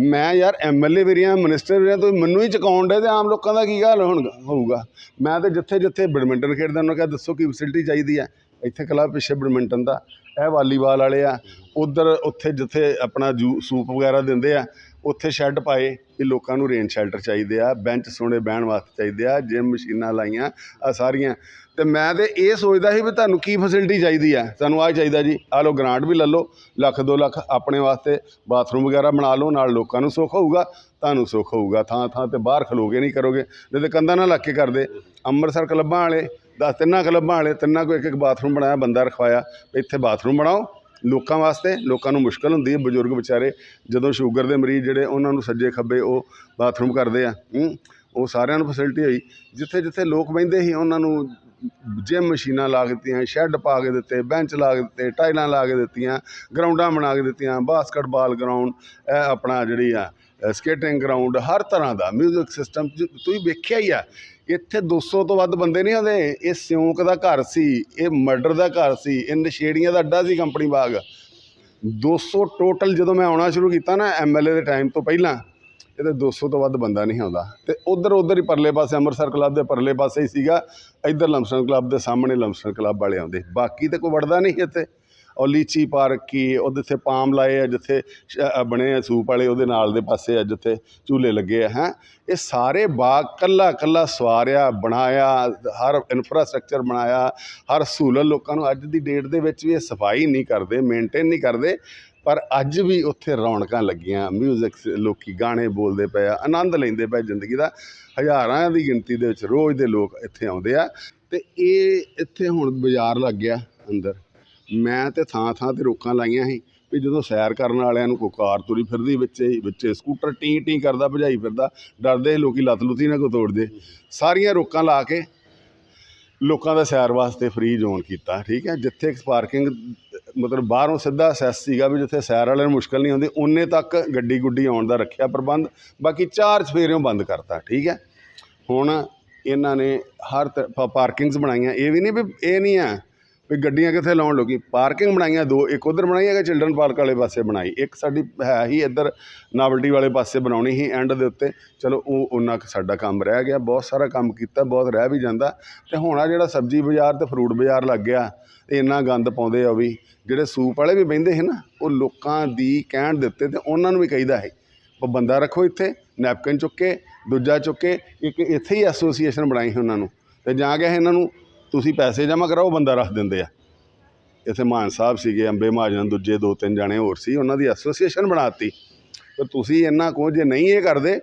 ਮੈਂ ਯਾਰ ਐਮਐਲਏ ਵੀ ਰਿਹਾ ਮਿਨਿਸਟਰ ਵੀ ਰਿਹਾ ਤੁਸੀਂ ਮੈਨੂੰ ਹੀ ਚੁਕਾਉਣ ਦੇ ਤੇ ਆਮ ਲੋਕਾਂ ਦਾ ਕੀ ਹਾਲ ਹੋਣਗਾ ਹੋਊਗਾ? ਮੈਂ ਤੇ ਜਿੱਥੇ ਜਿੱਥੇ ਬੈਡਮਿੰਟਨ ਖੇਡਦਾ ਉਹਨਾਂ ਕਿਹਾ, ਦੱਸੋ ਕੀ ਫੈਸਿਲਿਟੀ ਚਾਹੀਦੀ ਹੈ? ਇੱਥੇ ਕਲੱਬ ਪਿੱਛੇ ਬੈਡਮਿੰਟਨ ਦਾ, ਇਹ ਵਾਲੀਬਾਲ ਵਾਲੇ ਆ। ਉਧਰ ਉੱਥੇ ਜਿੱਥੇ ਆਪਣਾ ਜੂ, ਸੂਪ ਵਗੈਰਾ ਦਿੰਦੇ ਆ ਉੱਥੇ ਸ਼ੈੱਡ ਪਾਏ ਕਿ ਲੋਕਾਂ ਨੂੰ ਰੇਨ ਸ਼ੈਲਟਰ ਚਾਹੀਦੇ ਆ, ਬੈਂਚ ਸੋਹਣੇ ਬਹਿਣ ਵਾਸਤੇ ਚਾਹੀਦੇ ਆ ਜਿਮ ਮਸ਼ੀਨਾਂ ਲਾਈਆਂ, ਆ ਸਾਰੀਆਂ। ਤੇ ਮੈਂ ਤੇ ਇਹ ਸੋਚਦਾ ਸੀ ਵੀ ਤੁਹਾਨੂੰ ਕੀ ਫੈਸਿਲਿਟੀ ਚਾਹੀਦੀ ਆ? ਤੁਹਾਨੂੰ ਆਹ ਚਾਹੀਦਾ ਜੀ ਆ ਲਓ ਗ੍ਰਾਂਟ ਵੀ ਲੈ ਲਓ, ਲੱਖ ਦੋ ਲੱਖ ਆਪਣੇ ਵਾਸਤੇ ਬਾਥਰੂਮ ਵਗੈਰਾ ਬਣਾ ਲਓ, ਨਾਲ ਲੋਕਾਂ ਨੂੰ ਸੁੱਖ ਹੋਊਗਾ, ਤੁਹਾਨੂੰ ਸੁੱਖ ਹੋਊਗਾ, ਥਾਂ ਥਾਂ ਤੇ ਬਾਹਰ ਖਲੋਗੇ ਨਹੀਂ ਕਰੋਗੇ, ਨਹੀਂ ਤੇ ਕੰਧਾਂ ਨਾਲ ਲੱਗ ਕੇ ਕਰਦੇ। ਅੰਮ੍ਰਿਤਸਰ ਕਲੱਬਾਂ ਵਾਲੇ, ਦਸ ਤਿੰਨਾਂ ਕਲੱਬਾਂ ਵਾਲੇ, ਤਿੰਨਾਂ ਕੋ ਇੱਕ ਇੱਕ ਬਾਥਰੂਮ ਬਣਾਇਆ, ਬੰਦਾ ਰਖਵਾਇਆ ਵੀ ਇੱਥੇ ਬਾਥਰੂਮ ਬਣਾਓ ਲੋਕਾਂ ਵਾਸਤੇ, ਲੋਕਾਂ ਨੂੰ ਮੁਸ਼ਕਲ ਹੁੰਦੀ ਹੈ ਬਜ਼ੁਰਗ ਵਿਚਾਰੇ। ਜਦੋਂ ਸ਼ੂਗਰ ਦੇ ਮਰੀਜ਼ ਜਿਹੜੇ ਉਹਨਾਂ ਨੂੰ ਸੱਜੇ ਖੱਬੇ ਉਹ ਬਾਥਰੂਮ ਕਰਦੇ ਆ ਉਹ ਸਾਰਿਆਂ ਨੂੰ ਫੈਸਿਲਿਟੀ ਹੋਈ। ਜਿੱਥੇ ਜਿੱਥੇ ਲੋਕ ਬਹਿੰਦੇ ਸੀ, ਉਹਨਾਂ ਨੂੰ ਜਿਮ ਮਸ਼ੀਨਾਂ ਲਾ ਦਿੱਤੀਆਂ ਸ਼ੈੱਡ ਪਾ ਕੇ ਦਿੱਤੇ ਬੈਂਚ ਲਾ ਕੇ ਦਿੱਤੇ ਟਾਈਲਾਂ ਲਾ ਕੇ ਦਿੱਤੀਆਂ, ਗਰਾਊਂਡਾਂ ਬਣਾ ਕੇ ਦਿੱਤੀਆਂ ਬਾਸਕਟਬਾਲ ਗਰਾਊਂਡ ਇਹ ਆਪਣਾ ਜਿਹੜੀ ਆ ਸਕੇਟਿੰਗ ਗਰਾਊਂਡ ਹਰ ਤਰ੍ਹਾਂ ਦਾ 뮤직 ਸਿਸਟਮ ਤੁਸੀਂ ਵੇਖਿਆ ਹੀ ਆ, ਇੱਥੇ 200 ਤੋਂ ਵੱਧ ਬੰਦੇ ਨਹੀਂ ਆਉਂਦੇ। ਇਹ ਸਿਉਂਕ ਦਾ ਘਰ ਸੀ, ਇਹ ਮਰਡਰ ਦਾ ਘਰ ਸੀ, ਇਹ ਨਸ਼ੇੜੀਆਂ ਦਾ ਅੱਡਾ ਸੀ ਕੰਪਨੀ ਬਾਗ। 200 ਟੋਟਲ ਜਦੋਂ ਮੈਂ ਆਉਣਾ ਸ਼ੁਰੂ ਕੀਤਾ ਨਾ ਐਮਐਲਏ ਦੇ ਟਾਈਮ ਤੋਂ ਪਹਿਲਾਂ, ਇਹਦੇ 200 ਤੋਂ ਵੱਧ ਬੰਦਾ ਨਹੀਂ ਆਉਂਦਾ। ਤੇ ਉਧਰ ਉਧਰ ਹੀ ਪਰਲੇ ਪਾਸੇ ਅੰਮ੍ਰਿਤਸਰ ਕਲੱਬ ਦੇ ਪਰਲੇ ਪਾਸੇ ਹੀ ਸੀਗਾ, ਇੱਧਰ ਲਮਸਨ ਕਲੱਬ ਦੇ ਸਾਹਮਣੇ ਲਮਸਨ ਕਲੱਬ ਵਾਲੇ ਆਉਂਦੇ। ਬਾਕੀ ਤੇ ਕੋਈ ਵੜਦਾ ਨਹੀਂ ਇੱਥੇ। ਔਰ ਲੀਚੀ ਪਾਰਕ ਕੀ, ਉਹਦੇ ਤੇ ਪਾਮ ਲਾਏ ਆ, ਜਿੱਥੇ ਬਣੇ ਆ ਸੂਪ ਵਾਲੇ, ਉਹਦੇ ਨਾਲ ਦੇ ਪਾਸੇ ਆ, ਜਿੱਥੇ ਝੂਲੇ ਲੱਗੇ ਆ, ਹੈ। ਇਹ ਸਾਰੇ ਬਾਗ ਕੱਲਾ ਕੱਲਾ ਸਵਾਰਿਆ, ਬਣਾਇਆ, ਹਰ ਇਨਫਰਾਸਟ੍ਰਕਚਰ ਬਣਾਇਆ, ਹਰ ਸਹੂਲਤ ਲੋਕਾਂ ਨੂੰ ਅੱਜ ਦੀ ਡੇਟ ਦੇ ਵਿੱਚ ਵੀ ਇਹ ਸਫ਼ਾਈ ਨਹੀਂ ਕਰਦੇ ਮੇਨਟੇਨ ਨਹੀਂ ਕਰਦੇ, ਪਰ ਅੱਜ ਵੀ ਉੱਥੇ ਰੌਣਕਾਂ ਲੱਗੀਆਂ 뮤직 ਲੋਕੀ ਗਾਣੇ ਬੋਲਦੇ ਪਏ ਆ, ਆਨੰਦ ਲੈਂਦੇ ਪਏ ਜ਼ਿੰਦਗੀ ਦਾ। ਹਜ਼ਾਰਾਂ ਦੀ ਗਿਣਤੀ ਦੇ ਵਿੱਚ ਰੋਜ਼ ਦੇ ਲੋਕ ਇੱਥੇ ਆਉਂਦੇ ਆ, ਤੇ ਇਹ ਇੱਥੇ ਹੁਣ ਬਾਜ਼ਾਰ ਲੱਗ ਗਿਆ ਅੰਦਰ। ਮੈਂ ਤੇ ਥਾਂ ਥਾਂ ਤੇ ਰੋਕਾਂ ਲਾਈਆਂ ਸੀ ਵੀ ਜਦੋਂ ਸੈਰ ਕਰਨ ਵਾਲਿਆਂ ਨੂੰ ਕੋਈ ਕਾਰ ਤੁਰੀ ਫਿਰਦੀ ਵਿੱਚੇ ਹੀ ਵਿੱਚੇ ਸਕੂਟਰ ਟੀ ਟੀ ਕਰਦਾ, ਭਜਾਈ ਫਿਰਦਾ, ਡਰਦੇ ਸੀ ਲੋਕੀ ਲੱਤ ਲੁੱਤੀ ਨਾ ਕੋ ਤੋੜਦੇ। ਸਾਰੀਆਂ ਰੋਕਾਂ ਲਾ ਕੇ ਲੋਕਾਂ ਦਾ ਸੈਰ ਵਾਸਤੇ ਫ੍ਰੀ ਜ਼ੋਨ ਕੀਤਾ, ਠੀਕ ਹੈ? ਜਿੱਥੇ ਪਾਰਕਿੰਗ ਮਤਲਬ ਬਾਹਰੋਂ ਸਿੱਧਾ ਅਸੈਸ ਸੀਗਾ ਵੀ ਜਿੱਥੇ ਸੈਰ ਵਾਲਿਆਂ ਨੂੰ ਮੁਸ਼ਕਲ ਨਹੀਂ ਆਉਂਦੀ ਉਨੇ ਤੱਕ ਗੱਡੀ ਗੁੱਡੀ ਆਉਣ ਦਾ ਰੱਖਿਆ ਪ੍ਰਬੰਧ, ਬਾਕੀ ਚਾਰ ਚਫੇਰਿਓਂ ਬੰਦ ਕਰਤਾ, ਠੀਕ ਹੈ? ਹੁਣ ਇਹਨਾਂ ਨੇ ਹਰ ਪਾਰਕਿੰਗਸ ਬਣਾਈਆਂ, ਇਹ ਵੀ ਨਹੀਂ ਵੀ ਇਹ ਨਹੀਂ ਆ ਵੀ ਗੱਡੀਆਂ ਕਿੱਥੇ ਲਾਉਣ ਲੋਕੀ? ਪਾਰਕਿੰਗ ਬਣਾਈਆਂ ਦੋ, ਇੱਕ ਉਧਰ ਬਣਾਈ ਹੈਗਾ ਚਿਲਡਰਨ ਪਾਰਕ ਵਾਲੇ ਪਾਸੇ ਬਣਾਈ। ਇੱਕ ਸਾਡੀ ਹੈ ਹੀ ਇੱਧਰ ਨਾਵਲਟੀ ਵਾਲੇ ਪਾਸੇ ਬਣਾਉਣੀ ਸੀ ਐਂਡ ਦੇ ਉੱਤੇ। ਚਲੋ ਉਹ ਉਹਨਾਂ ਕੁ ਸਾਡਾ ਕੰਮ ਰਹਿ ਗਿਆ, ਬਹੁਤ ਸਾਰਾ ਕੰਮ ਕੀਤਾ, ਬਹੁਤ ਰਹਿ ਵੀ ਜਾਂਦਾ। ਤੇ ਹੁਣ ਆ ਜਿਹੜਾ ਸਬਜ਼ੀ ਬਾਜ਼ਾਰ ਤੇ ਫਰੂਟ ਬਾਜ਼ਾਰ ਲੱਗ ਗਿਆ, ਤੇ ਇੰਨਾ ਗੰਦ ਪਾਉਂਦੇ ਆ ਉਹ ਵੀ। ਜਿਹੜੇ ਸੂਪ ਵਾਲੇ ਵੀ ਬਹਿੰਦੇ ਹੈ ਨਾ, ਉਹ ਲੋਕਾਂ ਦੀ ਕਹਿਣ ਦੇ ਉੱਤੇ ਤੇ ਉਹਨਾਂ ਨੂੰ ਵੀ ਕਹੀਦਾ ਹੈ ਉਹ ਬੰਦਾ ਰੱਖੋ ਇੱਥੇ ਨੈਪਕਿਨ ਚੁੱਕੇ ਦੂਜਾ ਚੁੱਕੇ ਇੱਕ ਇੱਥੇ ਹੀ ਐਸੋਸੀਏਸ਼ਨ ਬਣਾਈ ਸੀ ਉਹਨਾਂ ਨੂੰ। ਤੇ ਜਾ ਕੇ ਇਹਨਾਂ ਨੂੰ ਤੁਸੀਂ ਪੈਸੇ ਜਮ੍ਹਾਂ ਕਰਾਓ ਬੰਦਾ ਰੱਖ ਦਿੰਦੇ ਆ। ਇੱਥੇ ਮਾਨ ਸਾਹਿਬ ਸੀਗੇ, ਅੰਬੇ ਮਹਾਜਨ ਦੂਜੇ, ਦੋ, ਤਿੰਨ ਜਾਣੇ ਹੋਰ ਸੀ, ਉਹਨਾਂ ਦੀ ਐਸੋਸੀਏਸ਼ਨ ਬਣਾਤੀ। ਤੇ ਤੁਸੀਂ ਇਹਨਾਂ ਕੋ ਜੇ ਨਹੀਂ ਇਹ ਕਰਦੇ,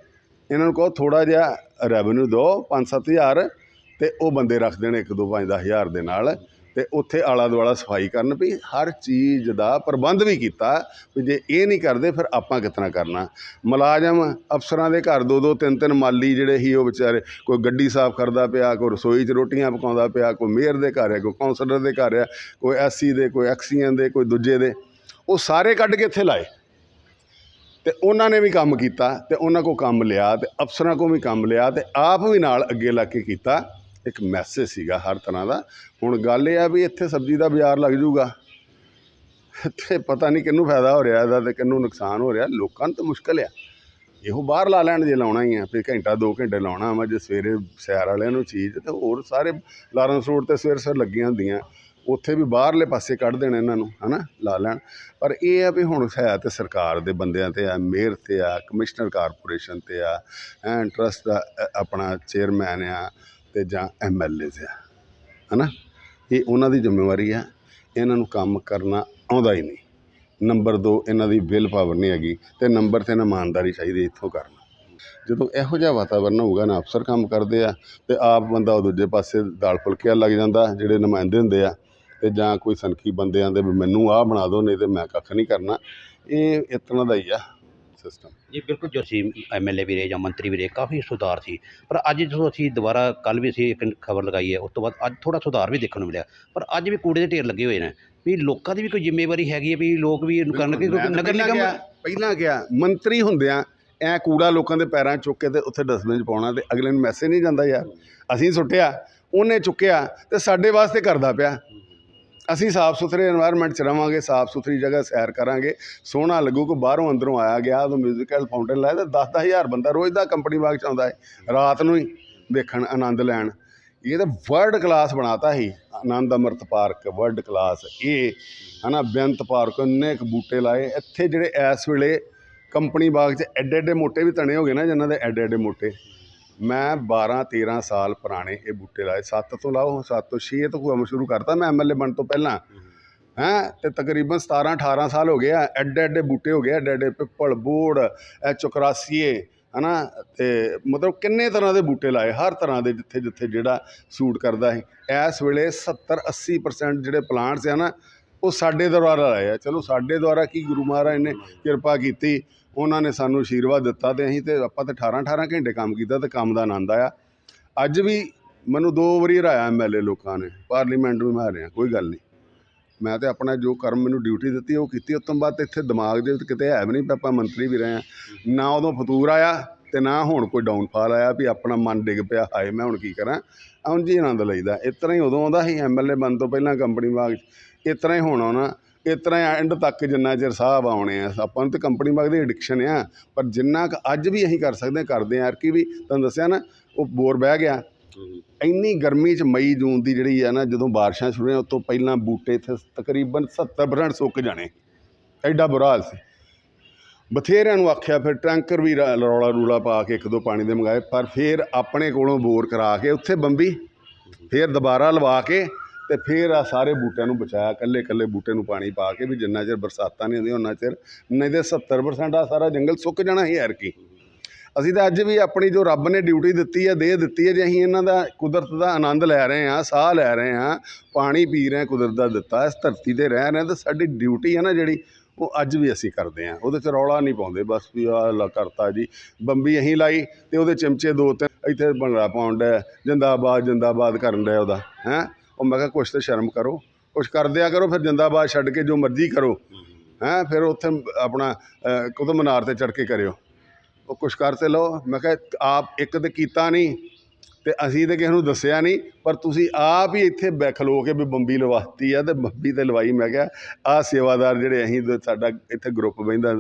ਇਹਨਾਂ ਨੂੰ ਕਹੋ ਥੋੜਾ ਜਿਹਾ ਰੈਵਨਿਊ ਦਿਓ 5-7000 ਤੇ ਉਹ ਬੰਦੇ ਰੱਖ ਦੇਣ 1 2 5 ਹਜ਼ਾਰ ਦੇ ਨਾਲ। ਤੇ ਉੱਥੇ ਆਲਾ ਦੁਆਲਾ ਸਫ਼ਾਈ ਕਰਨ ਵੀ ਹਰ ਚੀਜ਼ ਦਾ ਪ੍ਰਬੰਧ ਵੀ ਕੀਤਾ ਵੀ ਜੇ ਇਹ ਨਹੀਂ ਕਰਦੇ ਫਿਰ ਆਪਾਂ ਕਿਤਨਾ ਕਰਨਾ। ਮੁਲਾਜ਼ਮ ਅਫਸਰਾਂ ਦੇ ਘਰ ਦੋ ਦੋ ਤਿੰਨ ਤਿੰਨ ਮਾਲੀ ਜਿਹੜੇ ਸੀ ਉਹ ਵਿਚਾਰੇ ਕੋਈ ਗੱਡੀ ਸਾਫ਼ ਕਰਦਾ ਪਿਆ, ਕੋਈ ਰਸੋਈ 'ਚ ਰੋਟੀਆਂ ਪਕਾਉਂਦਾ ਪਿਆ, ਕੋਈ ਮੇਅਰ ਦੇ ਘਰ ਹੈ, ਕੋਈ ਕਾਉਂਸਲਰ ਦੇ ਘਰ ਹੈ, ਕੋਈ ਐਸਸੀ ਦੇ, ਕੋਈ ਐਕਸੀਅਨ ਦੇ, ਕੋਈ ਦੂਜੇ ਦੇ, ਉਹ ਸਾਰੇ ਕੱਢ ਕੇ ਇੱਥੇ ਲਾਏ। ਤੇ ਉਹਨਾਂ ਨੇ ਵੀ ਕੰਮ ਕੀਤਾ ਤੇ ਉਹਨਾਂ ਕੋ ਕੰਮ ਲਿਆ ਤੇ ਅਫਸਰਾਂ ਕੋ ਵੀ ਕੰਮ ਲਿਆ ਤੇ ਆਪ ਵੀ ਨਾਲ ਅੱਗੇ ਲੱਗ ਕੇ ਕੀਤਾ। ਇੱਕ ਮੈਸੇਜ ਸੀਗਾ ਹਰ ਤਰ੍ਹਾਂ ਦਾ। ਹੁਣ ਗੱਲ ਇਹ ਆ ਵੀ ਇੱਥੇ ਸਬਜ਼ੀ ਦਾ ਬਾਜ਼ਾਰ ਲੱਗ ਜੂਗਾ ਤੇ ਪਤਾ ਨਹੀਂ ਕਿਹਨੂੰ ਫਾਇਦਾ ਹੋ ਰਿਹਾ, ਇਹਦਾ ਤੇ ਕਿਹਨੂੰ ਨੁਕਸਾਨ ਹੋ ਰਿਹਾ। ਲੋਕਾਂ ਨੂੰ ਤਾਂ ਮੁਸ਼ਕਲ ਆ। ਇਹੋ ਬਾਹਰ ਲਾ ਲੈਣ ਜੇ ਲਾਉਣਾ ਹੀ ਆ ਫਿਰ ਘੰਟਾ, ਦੋ ਘੰਟੇ ਲਾਉਣਾ ਵਾ, ਜੇ ਸਵੇਰੇ ਸੈਰ ਵਾਲਿਆਂ ਨੂੰ ਚੀਜ਼ ਤੇ ਹੋਰ ਸਾਰੇ ਲਾਰੈਂਸ ਰੋਡ ਤੇ ਸਵੇਰ ਸਵੇਰ ਲੱਗੀਆਂ ਹੁੰਦੀਆਂ। ਉੱਥੇ ਵੀ ਬਾਹਰਲੇ ਪਾਸੇ ਕੱਢ ਦੇਣ ਇਹਨਾਂ ਨੂੰ, ਹਨਾ, ਲਾ ਲੈਣ। ਪਰ ਇਹ ਆ ਵੀ ਹੁਣ ਹੈ ਤੇ ਸਰਕਾਰ ਦੇ ਬੰਦਿਆਂ ਤੇ ਆ, ਮੇਅਰ ਤੇ ਆ, ਕਮਿਸ਼ਨਰ ਕਾਰਪੋਰੇਸ਼ਨ ਤੇ ਆ ਐਂਡ ਟਰਸਟ ਦਾ ਆਪਣਾ ਚੇਅਰਮੈਨ ਆ। ਅਤੇ ਜਾਂ ਐਮਐਲਏ ਆ ਹੈ ਨਾ ਇਹ ਉਹਨਾਂ ਦੀ ਜ਼ਿੰਮੇਵਾਰੀ ਆ। ਇਹਨਾਂ ਨੂੰ ਕੰਮ ਕਰਨਾ ਆਉਂਦਾ ਹੀ ਨਹੀਂ। ਨੰਬਰ 2 ਇਹਨਾਂ ਦੀ ਵਿਲ ਪਾਵਰ ਨਹੀਂ ਹੈਗੀ ਅਤੇ ਨੰਬਰ 3 ਇਮਾਨਦਾਰੀ ਚਾਹੀਦੀ ਇੱਥੋਂ ਕਰਨਾ। ਜਦੋਂ ਇਹੋ ਜਿਹਾ ਵਾਤਾਵਰਨ ਹੋਊਗਾ, ਨਾ ਅਫਸਰ ਕੰਮ ਕਰਦੇ ਆ ਅਤੇ ਆਪ ਬੰਦਾ ਉਹ ਦੂਜੇ ਪਾਸੇ ਦਾਲ ਫੁਲਕੇ ਵੱਲ ਲੱਗ ਜਾਂਦਾ, ਜਿਹੜੇ ਨੁਮਾਇੰਦੇ ਹੁੰਦੇ ਆ ਅਤੇ ਜਾਂ ਕੋਈ ਸਨਖੀ ਬੰਦੇ ਆਂਦੇ ਵੀ ਮੈਨੂੰ ਆਹ ਬਣਾ ਦਿਓ, ਨਹੀਂ ਤਾਂ ਮੈਂ ਕੱਖ ਨਹੀਂ ਕਰਨਾ। ਇਹ ਇਸ ਤਰ੍ਹਾਂ ਦਾ ਹੀ ਆ। ਸਿਸਟਮ ਜੀ ਬਿਲਕੁਲ ਜੋ ਅਸੀਂ ਐਮਐਲਏ ਵੀ ਰਹੇ ਜਾਂ ਮੰਤਰੀ ਵੀ ਰਹੇ ਕਾਫੀ ਸੁਧਾਰ ਸੀ। ਪਰ ਅੱਜ ਜਦੋਂ ਅਸੀਂ ਦੁਬਾਰਾ ਕੱਲ ਵੀ ਅਸੀਂ ਇੱਕ ਖਬਰ ਲਗਾਈ ਹੈ ਉਸ ਤੋਂ ਬਾਅਦ ਅੱਜ ਥੋੜਾ ਸੁਧਾਰ ਵੀ ਦੇਖਣ ਨੂੰ ਮਿਲਿਆ। ਪਰ ਅੱਜ ਵੀ ਕੂੜੇ ਦੇ ਢੇਰ ਲੱਗੇ ਹੋਏ ਨੇ ਵੀ ਲੋਕਾਂ ਦੀ ਵੀ ਕੋਈ ਜ਼ਿੰਮੇਵਾਰੀ ਹੈਗੀ ਹੈ ਵੀ ਲੋਕ ਵੀ ਇਹਨੂੰ ਕਰਨਗੇ ਕਿਉਂਕਿ ਨਗਰ ਨਿਗਮ ਪਹਿਲਾਂ ਗਿਆ ਮੰਤਰੀ ਹੁੰਦਿਆਂ ਐ ਕੂੜਾ ਲੋਕਾਂ ਦੇ ਪੈਰਾਂ 'ਚ ਚੁੱਕ ਕੇ ਤੇ ਉੱਥੇ ਡਸਟਬਿਨ 'ਚ ਪਾਉਣਾ ਤੇ ਅਗਲੇ ਨੂੰ ਮੈਸੇਜ ਨਹੀਂ ਜਾਂਦਾ ਯਾਰ। ਅਸੀਂ ਸੁੱਟਿਆ ਉਹਨੇ ਚੁੱਕਿਆ ਤੇ ਸਾਡੇ ਵਾਸਤੇ ਕਰਦਾ ਪਿਆ। ਅਸੀਂ ਸਾਫ਼ ਸੁਥਰੇ এনवायरमेंट 'ਚ ਰਵਾਂਗੇ, ਸਾਫ਼ ਸੁਥਰੀ ਜਗ੍ਹਾ ਸੈਰ ਕਰਾਂਗੇ, ਸੋਹਣਾ ਲੱਗੂ ਕਿ ਬਾਹਰੋਂ ਅੰਦਰੋਂ ਆਇਆ ਗਿਆ, ਉਹ ਮਿਊਜ਼ੀਕਲ ਫਾਊਂਟੇਨ ਲਾਇਆ ਤਾਂ 10-10000 ਬੰਦਾ ਰੋਜ਼ ਦਾ ਕੰਪਨੀ ਬਾਗ 'ਚ ਆਉਂਦਾ ਹੈ, ਰਾਤ ਨੂੰ ਹੀ ਦੇਖਣ ਆਨੰਦ ਲੈਣ। ਇਹ ਤਾਂ ਵਰਲਡ ਕਲਾਸ ਬਣਾਤਾ ਹੀ ਆਨੰਦ ਅਮਰਤ ਪਾਰਕ ਵਰਲਡ ਕਲਾਸ ਇਹ ਹਨਾ ਬੇਅੰਤ ਪਾਰਕ, ਇੰਨੇ ਕ ਬੂਟੇ ਲਾਏ, ਇੱਥੇ ਜਿਹੜੇ ਇਸ ਵੇਲੇ ਕੰਪਨੀ ਬਾਗ 'ਚ ਐਡੇ ਐਡੇ ਮੋਟੇ ਵੀ ਤਣੇ ਹੋ ਗਏ ਨਾ, ਜਿਨ੍ਹਾਂ ਦੇ ਐਡੇ ਐਡੇ ਮੋਟੇ। ਮੈਂ 12 13 ਸਾਲ ਪੁਰਾਣੇ ਇਹ ਬੂਟੇ ਲਾਏ। 7 ਤੋਂ ਲਾਓ 7 ਤੋਂ 6 ਤੋਂ ਕੰਮ ਸ਼ੁਰੂ ਕਰਤਾ ਮੈਂ ਐਮਐਲਏ ਬਣ ਤੋਂ ਪਹਿਲਾਂ। ਹੈਂ। ਤੇ ਤਕਰੀਬਨ 17 18 ਸਾਲ ਹੋ ਗਏ ਆ। ਐਡੇ ਐਡੇ ਬੂਟੇ ਹੋ ਗਏ ਐਡੇ ਐਡੇ ਪਿੱਪਲ ਬੋੜ ਐ ਚੁਕਰਾਸੀਏ ਹਨਾ? ਤੇ ਮਤਲਬ ਕਿੰਨੇ ਤਰ੍ਹਾਂ ਦੇ ਬੂਟੇ ਲਾਏ ਹਰ ਤਰ੍ਹਾਂ ਦੇ ਜਿੱਥੇ ਜਿੱਥੇ ਜਿਹੜਾ ਸੂਟ ਕਰਦਾ ਹੈ ਇਸ ਵੇਲੇ 70 80% ਜਿਹੜੇ ਪਲਾਂਟਸ ਆ ਨਾ ਉਹ ਸਾਡੇ ਦੁਆਰਾ ਲਾਏ ਆ ਚਲੋ ਸਾਡੇ ਦੁਆਰਾ ਕੀ ਗੁਰੂ ਮਹਾਰਾਜ ਨੇ ਕਿਰਪਾ ਕੀਤੀ, ਉਹਨਾਂ ਨੇ ਸਾਨੂੰ ਆਸ਼ੀਰਵਾਦ ਦਿੱਤਾ ਤੇ ਅਸੀਂ ਤੇ ਆਪਾਂ ਤੇ 18 18 ਘੰਟੇ ਕੰਮ ਕੀਤਾ ਤੇ ਕੰਮ ਦਾ ਆਨੰਦ ਆਇਆ। ਅੱਜ ਵੀ ਮੈਨੂੰ ਦੋ ਵਾਰੀ ਹਰਾਇਆ ਐਮਐਲਏ ਲੋਕਾਂ ਨੇ, ਪਾਰਲੀਮੈਂਟ ਨੂੰ ਮੈਂ ਹਾਰਿਆ, ਕੋਈ ਗੱਲ ਨਹੀਂ। ਮੈਂ ਤੇ ਆਪਣਾ ਜੋ ਕਰਮ ਮੈਨੂੰ ਡਿਊਟੀ ਦਿੱਤੀ, ਉਹ ਕੀਤੀ, ਉਸ ਤੋਂ ਬਾਅਦ ਇੱਥੇ ਦਿਮਾਗ ਦੇ ਵਿੱਚ ਕਿਤੇ ਹੈ ਵੀ ਨਹੀਂ ਆਪਾਂ ਮੰਤਰੀ ਵੀ ਰਹੇ ਆ ਨਾ ਉਦੋਂ ਫਤੂਰ ਆਇਆ ਤੇ ਨਾ ਹੁਣ ਕੋਈ ਡਾਊਨਫਾਲ ਆਇਆ ਵੀ ਆਪਣਾ ਮਨ ਡਿੱਗ ਪਿਆ, ਹਾਏ ਮੈਂ ਹੁਣ ਕੀ ਕਰਾਂ? ਉਂਝ ਜੀ ਆਨੰਦ ਲਈਦਾ। ਇਸ ਤਰ੍ਹਾਂ ਹੀ ਉਦੋਂ ਆਉਂਦਾ ਸੀ ਐਮਐਲਏ ਬਣ ਤੋਂ ਪਹਿਲਾਂ ਕੰਪਨੀ ਬਾਗ 'ਚ ਇਸ ਤਰ੍ਹਾਂ ਹੀ ਹੋਣਾ ਆਉਣਾ ਇਸ ਤਰ੍ਹਾਂ ਐਂਡ ਤੱਕ ਜਿੰਨਾ ਚਿਰ ਸਾਹਿਬ ਆਉਣੇ ਆ। ਆਪਾਂ ਨੂੰ ਤਾਂ ਕੰਪਨੀ ਬਾਗ ਦੀ ਐਡਿਕਸ਼ਨ ਆ, ਪਰ ਜਿੰਨਾ ਕੁ ਅੱਜ ਵੀ ਅਸੀਂ ਕਰ ਸਕਦੇ ਹਾਂ, ਕਰਦੇ ਆ ਕਿ ਵੀ ਤੁਹਾਨੂੰ ਦੱਸਿਆ ਨਾ, ਉਹ ਬੋਰ ਬਹਿ ਗਿਆ। ਇੰਨੀ ਗਰਮੀ ਚ ਮਈ, ਜੂਨ ਦੀ ਜਿਹੜੀ ਆ ਨਾ, ਜਦੋਂ ਬਾਰਿਸ਼ਾਂ ਸ਼ੁਰੂ ਹੋਈਆਂ ਉਸ ਤੋਂ ਪਹਿਲਾਂ ਬੂਟੇ ਇੱਥੇ ਤਕਰੀਬਨ 70% ਸੁੱਕ ਜਾਣੇ। ਐਡਾ ਬੁਰਾ ਹਾਲ ਸੀ। ਬਥੇਰਿਆਂ ਨੂੰ ਆਖਿਆ, ਫਿਰ ਟੈਂਕਰ ਵੀ ਰੌਲਾ ਰੂਲਾ ਪਾ ਕੇ ਇੱਕ ਦੋ ਪਾਣੀ ਦੇ ਮੰਗਾਏ, ਪਰ ਫਿਰ ਆਪਣੇ ਕੋਲੋਂ ਬੋਰ ਕਰਾ ਕੇ, ਉੱਥੇ ਬੰਬੀ, ਫਿਰ ਦੁਬਾਰਾ ਲਵਾ ਕੇ ਤੇ ਫਿਰ ਆ ਸਾਰੇ ਬੂਟਿਆਂ ਨੂੰ ਬਚਾਇਆ, ਕੱਲੇ ਕੱਲੇ ਬੂਟੇ ਨੂੰ ਪਾਣੀ ਪਾ ਕੇ ਵੀ ਜਿੰਨਾ ਚਿਰ ਬਰਸਾਤਾਂ ਨਹੀਂ ਹੁੰਦੀਆਂ ਉਹਨਾਂ ਚਿਰ ਨਹੀਂ ਤੇ 70% ਆ ਸਾਰਾ ਜੰਗਲ ਸੁੱਕ ਜਾਣਾ ਹੀ ਯਾਰ ਕੀ ਅਸੀਂ ਤਾਂ ਅੱਜ ਵੀ ਆਪਣੀ ਜੋ ਰੱਬ ਨੇ ਡਿਊਟੀ ਦਿੱਤੀ ਹੈ, ਦੇ ਦਿੱਤੀ ਹੈ, ਜੇ ਅਸੀਂ ਇਹਨਾਂ ਦਾ ਕੁਦਰਤ ਦਾ ਆਨੰਦ ਲੈ ਰਹੇ ਹਾਂ, ਸਾਹ ਲੈ ਰਹੇ ਹਾਂ, ਪਾਣੀ ਪੀ ਰਹੇ ਹਾਂ, ਕੁਦਰਤ ਦਾ ਦਿੱਤਾ ਇਸ ਧਰਤੀ ਤੇ ਰਹਿ ਰਹੇ ਤਾਂ ਸਾਡੀ ਡਿਊਟੀ ਹੈ ਨਾ ਜਿਹੜੀ, ਉਹ ਅੱਜ ਵੀ ਅਸੀਂ ਕਰਦੇ ਹਾਂ। ਉਹਦੇ 'ਚ ਰੌਲਾ ਨਹੀਂ ਪਾਉਂਦੇ, ਬਸ ਵੀ ਆਹ ਲਾ ਕਰਤਾ ਜੀ, ਬੰਬੀ ਅਸੀਂ ਲਾਈ ਤੇ ਉਹਦੇ ਚਮਚੇ ਦੋ ਤਿੰਨ, ਇੱਥੇ ਭੰਗੜਾ ਪਾਉਣ ਡਿਆ, ਜਿੰਦਾਬਾਦ ਜਿੰਦਾਬਾਦ ਕਰਨ ਡਿਆ ਉਹਦਾ, ਹੈਂ? ਉਹ ਮੈਂ ਕਿਹਾ ਕੁਛ ਤਾਂ ਸ਼ਰਮ ਕਰੋ ਕੁਛ ਕਰਦਿਆ ਕਰੋ ਫਿਰ ਜਿੰਦਾਬਾਦ ਛੱਡ ਕੇ ਜੋ ਮਰਜ਼ੀ ਕਰੋ। ਹੈਂ ਫਿਰ ਉੱਥੇ ਆਪਣਾ ਅਹ, ਕੁਤਬ ਮਨਾਰ ਤੇ ਚੜ੍ਹ ਕੇ ਕਰਿਓ। ਉਹ ਕੁਛ ਕਰ ਤੇ ਲਓ। ਮੈਂ ਕਿਹਾ ਆਪ ਇੱਕ ਤੇ ਕੀਤਾ ਨਹੀਂ ਤੇ ਅਸੀਂ ਤੇ ਕਿਸੇ ਨੂੰ ਦੱਸਿਆ ਨਹੀਂ ਪਰ ਤੁਸੀਂ ਆਪ ਹੀ ਇੱਥੇ ਬੈਖਲੋ ਕੇ ਵੀ ਬੰਬੀ ਲਵਾਤੀ ਆ ਤੇ ਬੰਬੀ ਤੇ ਲਵਾਈ। ਮੈਂ ਕਿਹਾ ਆਹ ਸੇਵਾਦਾਰ ਜਿਹੜੇ ਅਸੀਂ ਸਾਡਾ ਇੱਥੇ ਗਰੁੱਪ ਬਹਿੰਦਾ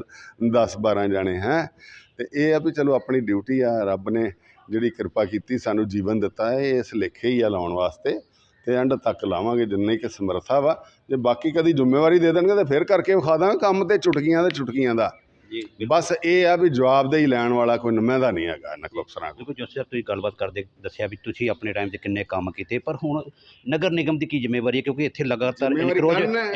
10 12 ਜਾਣੇ ਹੈ। ਤੇ ਇਹ ਆ ਵੀ ਚਲੋ ਆਪਣੀ ਡਿਊਟੀ ਆ ਰੱਬ ਨੇ ਜਿਹੜੀ ਕਿਰਪਾ ਕੀਤੀ ਸਾਨੂੰ ਜੀਵਨ ਦਿੱਤਾ ਹੈ ਇਹ ਇਸ ਲੇਖੇ ਹੀ ਆ ਲਾਉਣ ਵਾਸਤੇ। ਤੇ ਐਂਡ ਤੱਕ ਲਾਵਾਂਗੇ ਜਿੰਨੀ ਕਿ ਸਮਰੱਥਾ ਵਾ। ਜੇ ਬਾਕੀ ਕਦੀ ਜ਼ਿੰਮੇਵਾਰੀ ਦੇ ਦੇਣਗੇ ਤਾਂ ਫਿਰ ਕਰਕੇ ਵਿਖਾ ਦਾਂਗੇ ਕੰਮ ਤੇ ਚੁਟਕੀਆਂ ਤੇ ਚੁਟਕੀਆਂ ਦਾ। ਬਸ ਇਹ ਆ ਵੀ ਜਵਾਬਦੇਹੀ ਲੈਣ ਵਾਲਾ ਕੋਈ ਨੁਮਾਇੰਦਾ ਨਹੀਂ ਹੈਗਾ ਇਹਨਾਂ ਕੋਲ ਅਫਸਰਾਂ ਕੋਲ। ਬਿਲਕੁਲ ਜਿਸ ਤੁਸੀਂ ਗੱਲਬਾਤ ਕਰਦੇ ਦੱਸਿਆ ਵੀ ਤੁਸੀਂ ਆਪਣੇ ਟਾਈਮ 'ਤੇ ਕਿੰਨੇ ਕੰਮ ਕੀਤੇ ਪਰ ਹੁਣ ਨਗਰ ਨਿਗਮ ਦੀ ਕੀ ਜ਼ਿੰਮੇਵਾਰੀ ਹੈ? ਕਿਉਂਕਿ ਇੱਥੇ ਲਗਾਤਾਰ ਜ਼ਿੰਮੇਵਾਰੀ ਕਰਨਾ ਹੈ,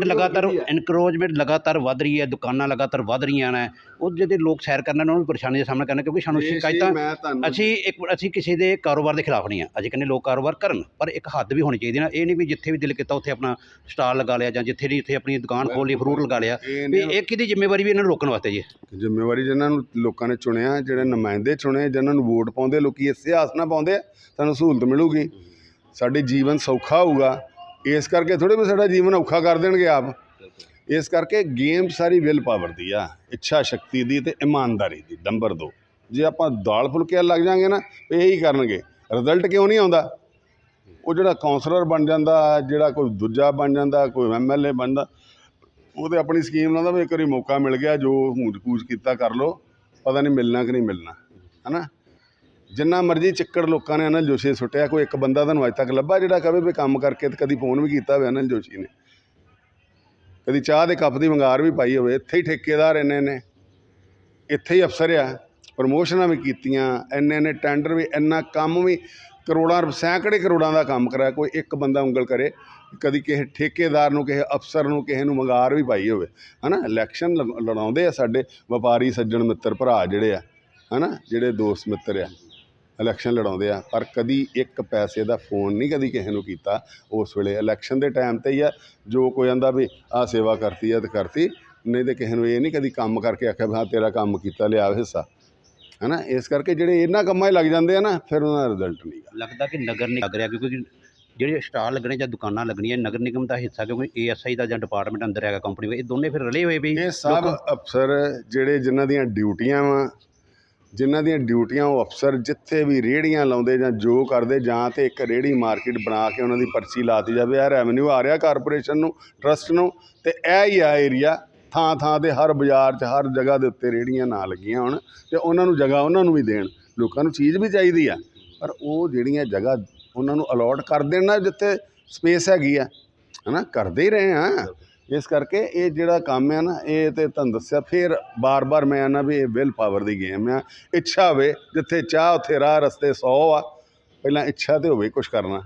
ਦੀ ਲਗਾਤਾਰ duty ਹੈ। ਇਨਕਰੋਚਮੈਂਟ ਲਗਾਤਾਰ ਵੱਧ ਰਹੀ ਹੈ ਦੁਕਾਨਾਂ ਲਗਾਤਾਰ ਵੱਧ ਰਹੀਆਂ ਨੇ। ਉਹ ਜਿਹੜੇ ਲੋਕ ਸੈਰ ਕਰਨ ਉਹਨਾਂ ਨੂੰ ਪਰੇਸ਼ਾਨੀ ਦਾ ਸਾਹਮਣਾ ਕਰਨਾ ਕਿਉਂਕਿ ਸਾਨੂੰ ਇਹ ਸ਼ਿਕਾਇਤਾਂ ਚੀਜ਼ ਮੈਂ ਤੁਹਾਨੂੰ ਅਸੀਂ ਇੱਕ ਅਸੀਂ ਕਿਸੇ ਦੇ ਕਾਰੋਬਾਰ ਦੇ ਖਿਲਾਫ ਨਹੀਂ ਆ। ਅਸੀਂ ਕਹਿੰਦੇ ਲੋਕ ਕਾਰੋਬਾਰ ਕਰਨ ਪਰ ਇੱਕ ਹੱਦ ਵੀ ਹੋਣੀ ਚਾਹੀਦੀ ਨਾ। ਇਹ ਨਹੀਂ ਵੀ ਜਿੱਥੇ ਵੀ ਦਿਲ ਕੀਤਾ ਉੱਥੇ ਆਪਣਾ ਸਟਾਲ ਲਗਾ ਲਿਆ ਜਾਂ ਜਿੱਥੇ ਵੀ ਇੱਥੇ ਆਪਣੀ ਦੁਕਾਨ ਖੋਲ ਲਈ ਫਰੂਟ ਲਗਾ ਲਿਆ। ਇਹ ਵੀ ਨਹੀਂ ਇਹ ਕਿਹਦੀ ਜ਼ਿੰਮੇਵਾਰੀ ਵੀ ਇਹਨਾਂ ਨੂੰ ਰੋਕਣ ਵਾਸਤੇ ਜੀ। ਜ਼ਿੰਮੇਵਾਰੀ ਜਿਹਨਾਂ ਨੂੰ ਲੋਕਾਂ ਨੇ ਚੁਣਿਆ, ਜਿਹੜੇ ਨੁਮਾਇੰਦੇ ਚੁਣੇ ਜਿਹਨਾਂ ਨੂੰ ਵੋਟ ਪਾਉਂਦੇ, ਲੋਕੀ ਇਸੇ ਆਸ ਨਾਲ ਪਾਉਂਦੇ ਆ, ਸਾਨੂੰ ਸਹੂਲਤ ਮਿਲੂਗੀ। ਸਾਡੇ ਜੀਵਨ ਸੌਖਾ ਹੋਊਗਾ। ਇਸ ਕਰਕੇ ਥੋੜੇ ਵੀ ਸਾਡਾ ਜੀਵਨ ਔਖਾ ਕਰ ਦੇਣਗੇ ਆਪ। ਇਸ ਕਰਕੇ ਗੇਮ ਸਾਰੀ ਵਿਲ ਪਾਵਰ ਦੀ ਆ, ਇੱਛਾ ਸ਼ਕਤੀ ਦੀ ਤੇ ਇਮਾਨਦਾਰੀ ਦੀ ਨੰਬਰ 2 ਜੇ ਆਪਾਂ ਦਾਲ ਫੁਲਕੇ ਲੱਗ ਜਾਾਂਗੇ ਨਾ, ਤੇ ਇਹੀ ਕਰਨਗੇ। ਰਿਜ਼ਲਟ ਕਿਉਂ ਨਹੀਂ ਆਉਂਦਾ? ਉਹ ਜਿਹੜਾ ਕਾਉਂਸਲਰ ਬਣ ਜਾਂਦਾ, ਜਿਹੜਾ ਕੋਈ ਦੂਜਾ ਬਣ ਜਾਂਦਾ, ਕੋਈ ਐਮਐਲਏ ਬਣਦਾ ਉਹ ਤੇ ਆਪਣੀ ਸਕੀਮ ਲਾਉਂਦਾ ਵੀ ਇੱਕ ਵਾਰੀ ਮੌਕਾ ਮਿਲ ਗਿਆ, ਜੋ ਹੂੰਜ ਕੂਚ ਕੀਤਾ ਕਰ ਲੋ ਪਤਾ ਨਹੀਂ ਮਿਲਣਾ ਕਿ ਨਹੀਂ ਮਿਲਣਾ, ਹਨਾ? ਜਿੰਨਾ ਮਰਜ਼ੀ ਚੱਕੜ ਲੋਕਾਂ ਨੇ ਅਨਲ ਜੋਸ਼ੀ ਸੁੱਟਿਆ, ਕੋਈ ਇੱਕ ਬੰਦਾ ਤੁਹਾਨੂੰ ਅੱਜ ਤੱਕ ਲੱਭਾ ਜਿਹੜਾ ਕਵੇ ਵੀ ਕੰਮ ਕਰਕੇ ਤੇ ਕਦੀ ਫੋਨ ਵੀ ਕੀਤਾ ਹੋਵੇ ਅਨਲ ਜੋਸ਼ੀ ਨੇ। ਕਦੀ ਚਾਹ ਦੇ ਕੱਪ ਦੀ ਵੰਗਾਰ ਵੀ ਪਾਈ ਹੋਵੇ, ਇੱਥੇ ਹੀ ਠੇਕੇਦਾਰ ਇੰਨੇ ਨੇ, ਇੱਥੇ ਹੀ ਅਫਸਰ ਆ, ਪ੍ਰਮੋਸ਼ਨਾਂ ਵੀ ਕੀਤੀਆਂ, ਇੰਨੇ ਨੇ ਟੈਂਡਰ ਵੀ, ਇੰਨਾ ਕੰਮ ਵੀ ਕਰੋੜਾਂ ਰੁਪ- ਸੈਂਕੜੇ ਕਰੋੜਾਂ ਦਾ ਕੰਮ ਕਰਾਇਆ ਕੋਈ ਇੱਕ ਬੰਦਾ ਉਂਗਲ ਕਰੇ ਕਦੀ ਕਿਸੇ ਠੇਕੇਦਾਰ ਨੂੰ, ਕਿਸੇ ਅਫਸਰ ਨੂੰ, ਕਿਸੇ ਨੂੰ ਮੰਗਾਰ ਵੀ ਪਾਈ ਹੋਵੇ, ਹਨਾ? ਇਲੈਕਸ਼ਨ ਲ- ਲੜਾਉਂਦੇ ਆ ਸਾਡੇ ਵਪਾਰੀ ਸੱਜਣ ਮਿੱਤਰ ਭਰਾ ਜਿਹੜੇ ਆ, ਹਨਾ? ਜਿਹੜੇ ਦੋਸਤ ਮਿੱਤਰ ਆ ਇਲੈਕਸ਼ਨ ਲੜਾਉਂਦੇ ਆ, ਪਰ ਕਦੀ ਇੱਕ ਪੈਸੇ ਦਾ ਫੋਨ ਨਹੀਂ ਕਦੀ ਕਿਸੇ ਨੂੰ ਕੀਤਾ ਉਸ ਵੇਲੇ। ਇਲੈਕਸ਼ਨ ਦੇ ਟਾਈਮ ਤੇ ਹੀ ਆ, ਜੋ ਕੋਈ ਆਂਦਾ ਵੀ ਆਹ ਸੇਵਾ ਕਰਤੀ ਆ ਤੇ ਕਰਤੀ, ਨਹੀਂ ਤੇ ਕਿਸੇ ਨੂੰ ਇਹ ਨਹੀਂ ਕਦੀ ਕੰਮ ਕਰਕੇ ਆਖਿਆ ਵੀ ਹਾਂ, ਤੇਰਾ ਕੰਮ ਕੀਤਾ, ਲਿਆ ਹਿੱਸਾ, ਹਨਾ? ਇਸ ਕਰਕੇ ਜਿਹੜੇ ਇਹਨਾਂ ਕੰਮਾਂ 'ਚ ਲੱਗ ਜਾਂਦੇ ਆ ਨਾ, ਫਿਰ ਉਹਨਾਂ ਦਾ ਰਿਜ਼ਲਟ ਨਹੀਂ ਲੱਗਦਾ ਕਿ ਨਗਰ ਨਹੀਂ ਲੱਗ ਰਿਹਾ, ਕਿਉਂਕਿ ਜਿਹੜੇ ਸਟਾਲ ਲੱਗਣੇ ਜਾਂ ਦੁਕਾਨਾਂ ਲੱਗਣੀਆਂ ਨਗਰ ਨਿਗਮ ਦਾ ਹਿੱਸਾ ਕਿਉਂਕਿ ਏਐਸਆਈ ਦਾ ਜਾਂ ਡਿਪਾਰਟਮੈਂਟ ਅੰਦਰ ਹੈਗਾ ਕੰਪਨੀ ਵਿੱਚ ਇਹ ਦੋਨੇ ਫਿਰ ਰਲੇ ਹੋਏ ਵੀ ਇਹ ਸਭ ਅਫਸਰ ਜਿਹੜੇ ਜਿਨ੍ਹਾਂ ਦੀਆਂ ਡਿਊਟੀਆਂ ਵਾ ਜਿਨ੍ਹਾਂ ਦੀਆਂ ਡਿਊਟੀਆਂ ਉਹ ਅਫਸਰ ਜਿੱਥੇ ਵੀ ਰੇੜੀਆਂ ਲਾਉਂਦੇ ਜਾਂ ਜੋ ਕਰਦੇ ਜਾਂ ਤੇ ਇੱਕ ਰੇੜੀ ਮਾਰਕੀਟ ਬਣਾ ਕੇ ਉਹਨਾਂ ਦੀ ਪਰਚੀ ਲਾਤੀ ਜਾਵੇ। ਆ ਰੈਵਨਿਊ ਆ ਰਿਹਾ ਕਾਰਪੋਰੇਸ਼ਨ ਨੂੰ ਟਰਸਟ ਨੂੰ ਤੇ ਇਹ ਹੀ ਆ ਏਰੀਆ ਥਾਂ ਥਾਂ ਤੇ ਹਰ ਬਾਜ਼ਾਰ 'ਚ ਹਰ ਜਗ੍ਹਾ ਦੇ ਉੱਤੇ ਰੇੜੀਆਂ ਨਾ ਲੱਗੀਆਂ ਹੋਣ ਤੇ ਉਹਨਾਂ ਨੂੰ ਜਗ੍ਹਾ ਉਹਨਾਂ ਨੂੰ ਵੀ ਦੇਣ। ਲੋਕਾਂ ਨੂੰ ਚੀਜ਼ ਵੀ ਚਾਹੀਦੀ ਆ ਪਰ ਉਹ ਜਿਹੜੀਆਂ ਜਗ੍ਹਾ ਉਹਨਾਂ ਨੂੰ ਅਲੋਟ ਕਰ ਦੇਣ ਜਿੱਥੇ ਸਪੇਸ ਹੈਗੀ ਆ। ਹਨਾ? ਕਰਦੇ ਹੀ ਰਹੇ ਆ। ਇਸ ਕਰਕੇ ਇਹ ਜਿਹੜਾ ਕੰਮ ਆ ਨਾ, ਇਹ ਤੇ ਤੁਹਾਨੂੰ ਦੱਸਿਆ, ਫਿਰ ਬਾਰ-ਬਾਰ ਮੈਂ ਆਨਾ ਵੀ ਇਹ ਵਿਲ ਪਾਵਰ ਦੀ ਗੇਮ ਆ। ਇੱਛਾ ਹੋਵੇ, ਜਿੱਥੇ ਚਾਹ, ਉੱਥੇ ਰਾਹ, ਰਸਤੇ 100 ਆ, ਪਹਿਲਾਂ ਇੱਛਾ ਤੇ ਹੋਵੇ ਕੁਝ ਕਰਨਾ।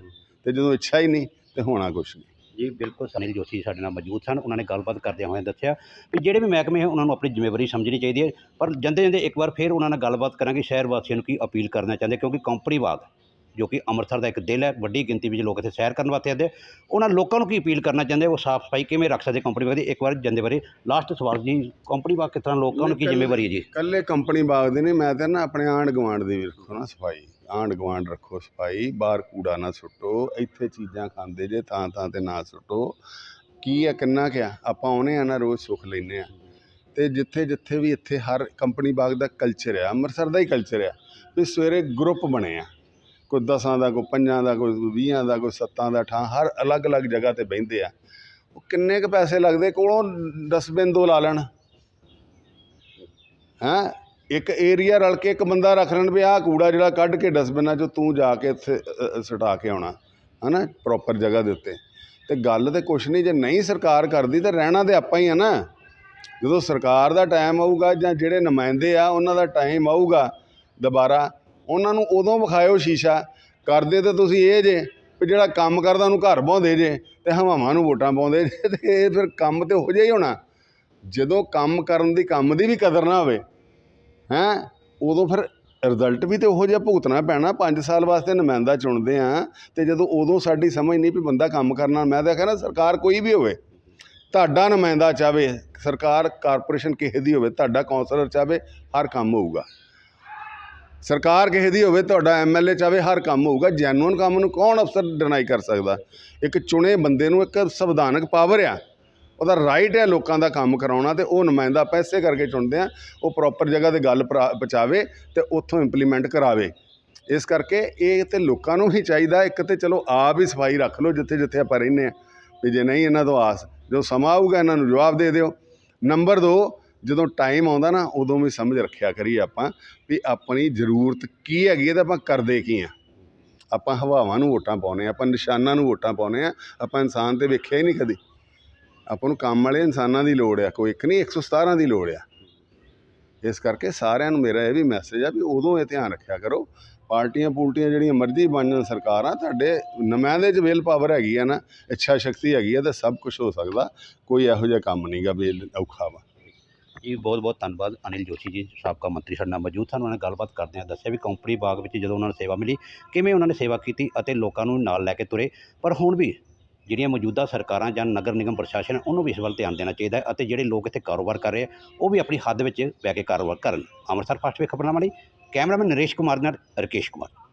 ਤੇ ਜਦੋਂ ਇੱਛਾ ਹੀ ਨਹੀਂ, ਤੇ ਹੋਣਾ ਕੁਝ ਨਹੀਂ। ਜੀ, ਬਿਲਕੁਲ ਸੁਨੀਲ ਜੋਸ਼ੀ ਸਾਡੇ ਨਾਲ ਮੌਜੂਦ ਸਨ। ਉਹਨਾਂ ਨੇ ਗੱਲਬਾਤ ਕਰਦਿਆਂ ਹੋਇਆਂ ਦੱਸਿਆ ਕਿ ਜਿਹੜੇ ਵੀ ਮਹਿਕਮੇ ਹੈ ਉਹਨਾਂ ਨੂੰ ਆਪਣੀ ਜ਼ਿੰਮੇਵਾਰੀ ਸਮਝਣੀ ਚਾਹੀਦੀ ਹੈ। ਪਰ ਜਾਂਦੇ ਜਾਂਦੇ ਇੱਕ ਵਾਰ ਫਿਰ ਉਹਨਾਂ ਨਾਲ ਗੱਲਬਾਤ ਕਰਾਂਗੇ। ਸ਼ਹਿਰ ਵਾਸੀਆਂ ਨੂੰ ਕੀ ਅਪੀਲ ਕਰਨਾ ਚਾਹੁੰਦੇ, ਕਿਉਂਕਿ ਕੰਪਨੀਵਾਦ ਬਾਗ ਜੋ ਕਿ ਅੰਮ੍ਰਿਤਸਰ ਦਾ ਇੱਕ ਦਿਲ ਹੈ ਵੱਡੀ ਗਿਣਤੀ ਵਿੱਚ ਲੋਕ ਇੱਥੇ ਸੈਰ ਕਰਨ ਵਾਸਤੇ ਆਉਂਦੇ ਉਹਨਾਂ ਲੋਕਾਂ ਨੂੰ ਕੀ ਅਪੀਲ ਕਰਨਾ ਚਾਹੁੰਦੇ ਉਹ ਸਾਫ਼ ਸਫ਼ਾਈ ਕਿਵੇਂ ਰੱਖ ਸਕਦੇ ਕੰਪਨੀ ਬਾਗ ਦੀ ਇੱਕ ਵਾਰ ਜਾਂਦੇ ਬਾਰੇ ਲਾਸਟ ਸਵਾਲ ਜੀ ਕੰਪਨੀ ਬਾਗ ਕਿਸ ਤਰ੍ਹਾਂ ਲੋਕਾਂ ਨੂੰ ਕੀ ਜ਼ਿੰਮੇਵਾਰੀ ਹੈ ਜੀ? ਕੱਲੇ ਕੰਪਨੀ ਬਾਗ ਦੇ ਨਹੀਂ ਮੈਂ ਤਾਂ ਨਾ ਆਪਣੇ ਆਂਢ ਗੁਆਂਢ ਦੀ ਵੀ ਰੱਖੋ ਨਾ ਸਫ਼ਾਈ। ਆਂਢ ਗੁਆਂਢ ਰੱਖੋ ਸਫ਼ਾਈ ਬਾਹਰ ਕੂੜਾ ਨਾ ਸੁੱਟੋ ਇੱਥੇ ਚੀਜ਼ਾਂ ਖਾਂਦੇ ਜੇ ਥਾਂ ਥਾਂ ਤੇ ਨਾ ਸੁੱਟੋ। ਕੀ ਆ ਕਿੰਨਾ ਕਿਆ ਆਪਾਂ ਆਉਨੇ ਆ ਨਾ ਰੋਜ਼ ਸੁੱਖ ਲੈਨੇ ਆ ਤੇ ਜਿੱਥੇ ਜਿੱਥੇ ਵੀ ਇੱਥੇ ਹਰ ਕੰਪਨੀ ਬਾਗ ਦਾ ਕਲਚਰ ਆ ਅੰਮ੍ਰਿਤਸਰ ਦਾ ਹੀ ਕਲਚਰ ਆ ਵੀ ਸਵੇਰੇ ਗਰੁੱਪ ਬਣੇ ਆ। ਕੋਈ ਦਸਾਂ ਦਾ, ਕੋਈ ਪੰਜਾਂ ਦਾ, ਕੋਈ ਵੀਹਾਂ ਦਾ, ਕੋਈ ਸੱਤਾਂ ਦਾ ਠਾਂ, ਹਰ ਅਲੱਗ-ਅਲੱਗ ਜਗ੍ਹਾ ਤੇ ਬਹਿੰਦੇ ਆ। ਉਹ ਕਿੰਨੇ ਕੁ ਪੈਸੇ ਲੱਗਦੇ? ਕੋਲੋਂ ਡਸਟਬਿਨ ਦੋ ਲਾ ਲੈਣ। ਹੈਂ? ਇੱਕ ਏਰੀਆ ਰਲ ਕੇ ਇੱਕ ਬੰਦਾ ਰੱਖ ਲੈਣ ਵੀ ਆਹ ਕੂੜਾ ਜਿਹੜਾ ਕੱਢ ਕੇ ਡਸਟਬਿਨਾਂ 'ਚੋਂ ਤੂੰ ਜਾ ਕੇ ਇੱਥੇ ਸਟਾ ਕੇ ਆਉਣਾ। ਹਨਾ? ਪ੍ਰੋਪਰ ਜਗ੍ਹਾ ਦੇ ਉੱਤੇ। ਤੇ ਗੱਲ ਤੇ ਕੁਛ ਨਹੀਂ, ਜੇ ਨਹੀਂ ਸਰਕਾਰ ਕਰਦੀ ਤਾਂ ਰਹਿਣਾ ਤੇ ਆਪਾਂ ਹੀ ਆ ਨਾ। ਜਦੋਂ ਸਰਕਾਰ ਦਾ ਟਾਈਮ ਆਊਗਾ ਜਾਂ ਜਿਹੜੇ ਨੁਮਾਇੰਦੇ ਆ, ਉਹਨਾਂ ਦਾ ਟਾਈਮ ਆਊਗਾ ਦੁਬਾਰਾ ਉਹਨਾਂ ਨੂੰ ਉਦੋਂ ਵਿਖਾਇਓ ਸ਼ੀਸ਼ਾ। ਕਰਦੇ ਤਾਂ ਤੁਸੀਂ ਇਹ ਜੇ ਵੀ ਜਿਹੜਾ ਕੰਮ ਕਰਦਾ ਉਹਨੂੰ ਘਰ ਪਾਉਂਦੇ ਜੇ ਤੇ ਹਵਾਵਾਂ ਨੂੰ ਵੋਟਾਂ ਪਾਉਂਦੇ ਜੇ ਤੇ ਇਹ ਫਿਰ ਕੰਮ ਤੇ ਹੋ ਜਿਹਾ ਹੀ ਹੋਣਾ। ਜਦੋਂ ਕੰਮ ਕਰਨ ਦੀ ਕੰਮ ਦੀ ਵੀ ਕਦਰ ਨਾ ਹੋਵੇ, ਹੈਂ, ਉਦੋਂ ਫਿਰ ਰਿਜ਼ਲਟ ਵੀ ਤੇ ਉਹੋ ਜਿਹਾ ਭੁਗਤਣਾ ਪੈਣਾ। 5 ਸਾਲ ਵਾਸਤੇ ਨੁਮਾਇੰਦਾ ਚੁਣਦੇ ਆ ਤੇ ਜਦੋਂ ਉਦੋਂ ਸਾਡੀ ਸਮਝ ਨਹੀਂ ਵੀ ਬੰਦਾ ਕੰਮ ਕਰਨਾ, ਮੈਂ ਤਾਂ ਕਹਿੰਦਾ ਸਰਕਾਰ ਕੋਈ ਵੀ ਹੋਵੇ, ਤੁਹਾਡਾ ਨੁਮਾਇੰਦਾ ਚਾਵੇ ਸਰਕਾਰ, ਕਾਰਪੋਰੇਸ਼ਨ ਕਿਸੇ ਦੀ ਹੋਵੇ, ਤੁਹਾਡਾ ਕਾਉਂਸਲਰ ਚਾਵੇ ਹਰ ਕੰਮ ਹੋਊਗਾ। ਸਰਕਾਰ ਕਿਸੇ ਦੀ ਹੋਵੇ, ਤੁਹਾਡਾ ਐਮਐਲਏ ਚਾਵੇ ਹਰ ਕੰਮ ਹੋਊਗਾ ਜੈਨੂਅਨ ਕੰਮ ਨੂੰ ਕੌਣ ਅਫਸਰ ਡਿਨਾਈ ਕਰ ਸਕਦਾ? ਇੱਕ ਚੁਣੇ ਬੰਦੇ ਨੂੰ ਇੱਕ ਸੰਵਿਧਾਨਕ ਪਾਵਰ ਆ। ਉਹਦਾ ਰਾਈਟ ਹੈ ਲੋਕਾਂ ਦਾ ਕੰਮ ਕਰਾਉਣਾ ਤੇ ਉਹ ਨੁਮਾਇੰਦਾ ਪੈਸੇ ਕਰਕੇ ਚੁਣਦੇ ਆ, ਉਹ ਪ੍ਰੋਪਰ ਜਗ੍ਹਾ ਤੇ ਗੱਲ ਪਹੁੰਚਾਵੇ ਤੇ ਉੱਥੋਂ ਇੰਪਲੀਮੈਂਟ ਕਰਾਵੇ। ਇਸ ਕਰਕੇ ਇਹ ਤੇ ਲੋਕਾਂ ਨੂੰ ਹੀ ਚਾਹੀਦਾ, ਇੱਕ ਤੇ ਚਲੋ ਆਪ ਹੀ ਸਫ਼ਾਈ ਰੱਖ ਲਓ ਜਿੱਥੇ ਜਿੱਥੇ ਆਪਾਂ ਰਹਿੰਦੇ ਆ। ਵੀ ਜੇ ਨਹੀਂ ਇਹਨਾਂ ਤੋਂ ਆਸ, ਜੋ ਸਮਾਂ ਆਊਗਾ ਇਹਨਾਂ ਨੂੰ ਜਵਾਬ ਦੇ ਦਿਓ। ਨੰਬਰ 2 ਜਦੋਂ ਟਾਈਮ ਆਉਂਦਾ ਨਾ, ਉਦੋਂ ਵੀ ਸਮਝ ਰੱਖਿਆ ਕਰੀਏ ਆਪਾਂ ਵੀ ਆਪਣੀ ਜ਼ਰੂਰਤ ਕੀ ਹੈਗੀ ਹੈ ਤਾਂ ਆਪਾਂ ਕਰਦੇ ਕੀ ਆ ਆਪਾਂ ਹਵਾਵਾਂ ਨੂੰ ਵੋਟਾਂ ਪਾਉਨੇ ਆ ਆਪਾਂ ਨਿਸ਼ਾਨਾਂ ਨੂੰ ਵੋਟਾਂ ਪਾਉਨੇ ਆ ਆਪਾਂ ਇਨਸਾਨ ਤੇ ਵੇਖਿਆ ਹੀ ਨਹੀਂ ਕਦੀ। ਆਪਾਂ ਨੂੰ ਕੰਮ ਵਾਲੇ ਇਨਸਾਨਾਂ ਦੀ ਲੋੜ ਆ, ਕੋਈ ਇੱਕ ਨਹੀਂ 117 ਦੀ ਲੋੜ ਆ। ਇਸ ਕਰਕੇ ਸਾਰਿਆਂ ਨੂੰ ਮੇਰਾ ਇਹ ਵੀ ਮੈਸੇਜ ਆ ਵੀ ਉਦੋਂ ਇਹ ਧਿਆਨ ਰੱਖਿਆ ਕਰੋ। ਪਾਰਟੀਆਂ ਪੂਲਟੀਆਂ ਜਿਹੜੀਆਂ ਮਰਜ਼ੀ ਬਣ ਬਣਨ ਸਰਕਾਰਾਂ, ਤੁਹਾਡੇ ਨੁਮਾਇੰਦੇ 'ਚ ਵਿਲ ਪਾਵਰ ਹੈਗੀ ਆ ਨਾ, ਇੱਛਾ ਸ਼ਕਤੀ ਹੈਗੀ ਆ ਤਾਂ ਸਭ ਕੁਝ ਹੋ ਸਕਦਾ। ਕੋਈ ਇਹੋ ਜਿਹਾ ਕੰਮ ਨਹੀਂਗਾ ਵੇਲ ਔਖਾ ਵਾ। ਜੀ ਬਹੁਤ ਬਹੁਤ ਧੰਨਵਾਦ ਅਨਿਲ ਜੋਸ਼ੀ ਜੀ, ਸਾਬਕਾ ਮੰਤਰੀ ਸਾਡੇ ਨਾਲ ਮੌਜੂਦ ਸਨ, ਉਹਨਾਂ ਨੇ ਗੱਲਬਾਤ ਕਰਦੇ ਆ ਦੱਸਿਆ ਵੀ ਕੰਪਨੀ ਬਾਗ ਵਿੱਚ ਜਦੋਂ ਉਹਨਾਂ ਨੂੰ ਸੇਵਾ ਮਿਲੀ, ਕਿਵੇਂ ਉਹਨਾਂ ਨੇ ਸੇਵਾ ਕੀਤੀ ਅਤੇ ਲੋਕਾਂ ਨੂੰ ਨਾਲ ਲੈ ਕੇ ਤੁਰੇ? ਪਰ ਹੁਣ ਵੀ ਜਿਹੜੀਆਂ ਮੌਜੂਦਾ ਸਰਕਾਰਾਂ ਜਾਂ ਨਗਰ ਨਿਗਮ ਪ੍ਰਸ਼ਾਸਨ ਉਹਨੂੰ ਵੀ ਇਸ ਵੱਲ ਧਿਆਨ ਦੇਣਾ ਚਾਹੀਦਾ ਹੈ ਅਤੇ ਜਿਹੜੇ ਲੋਕ ਇੱਥੇ ਕਾਰੋਬਾਰ ਕਰ ਰਹੇ ਆ, ਉਹ ਵੀ ਆਪਣੀ ਹੱਦ ਵਿੱਚ ਬਹਿ ਕੇ ਕਾਰੋਬਾਰ ਕਰਨ। ਅੰਮ੍ਰਿਤਸਰ ਫਸਟ ਵੇ ਖਬਰਨਾਮਾ ਲਈ, ਕੈਮਰਾਮੈਨ ਨਰੇਸ਼ ਕੁਮਾਰ ਨਾਲ ਰਕੇਸ਼ ਕੁਮਾਰ।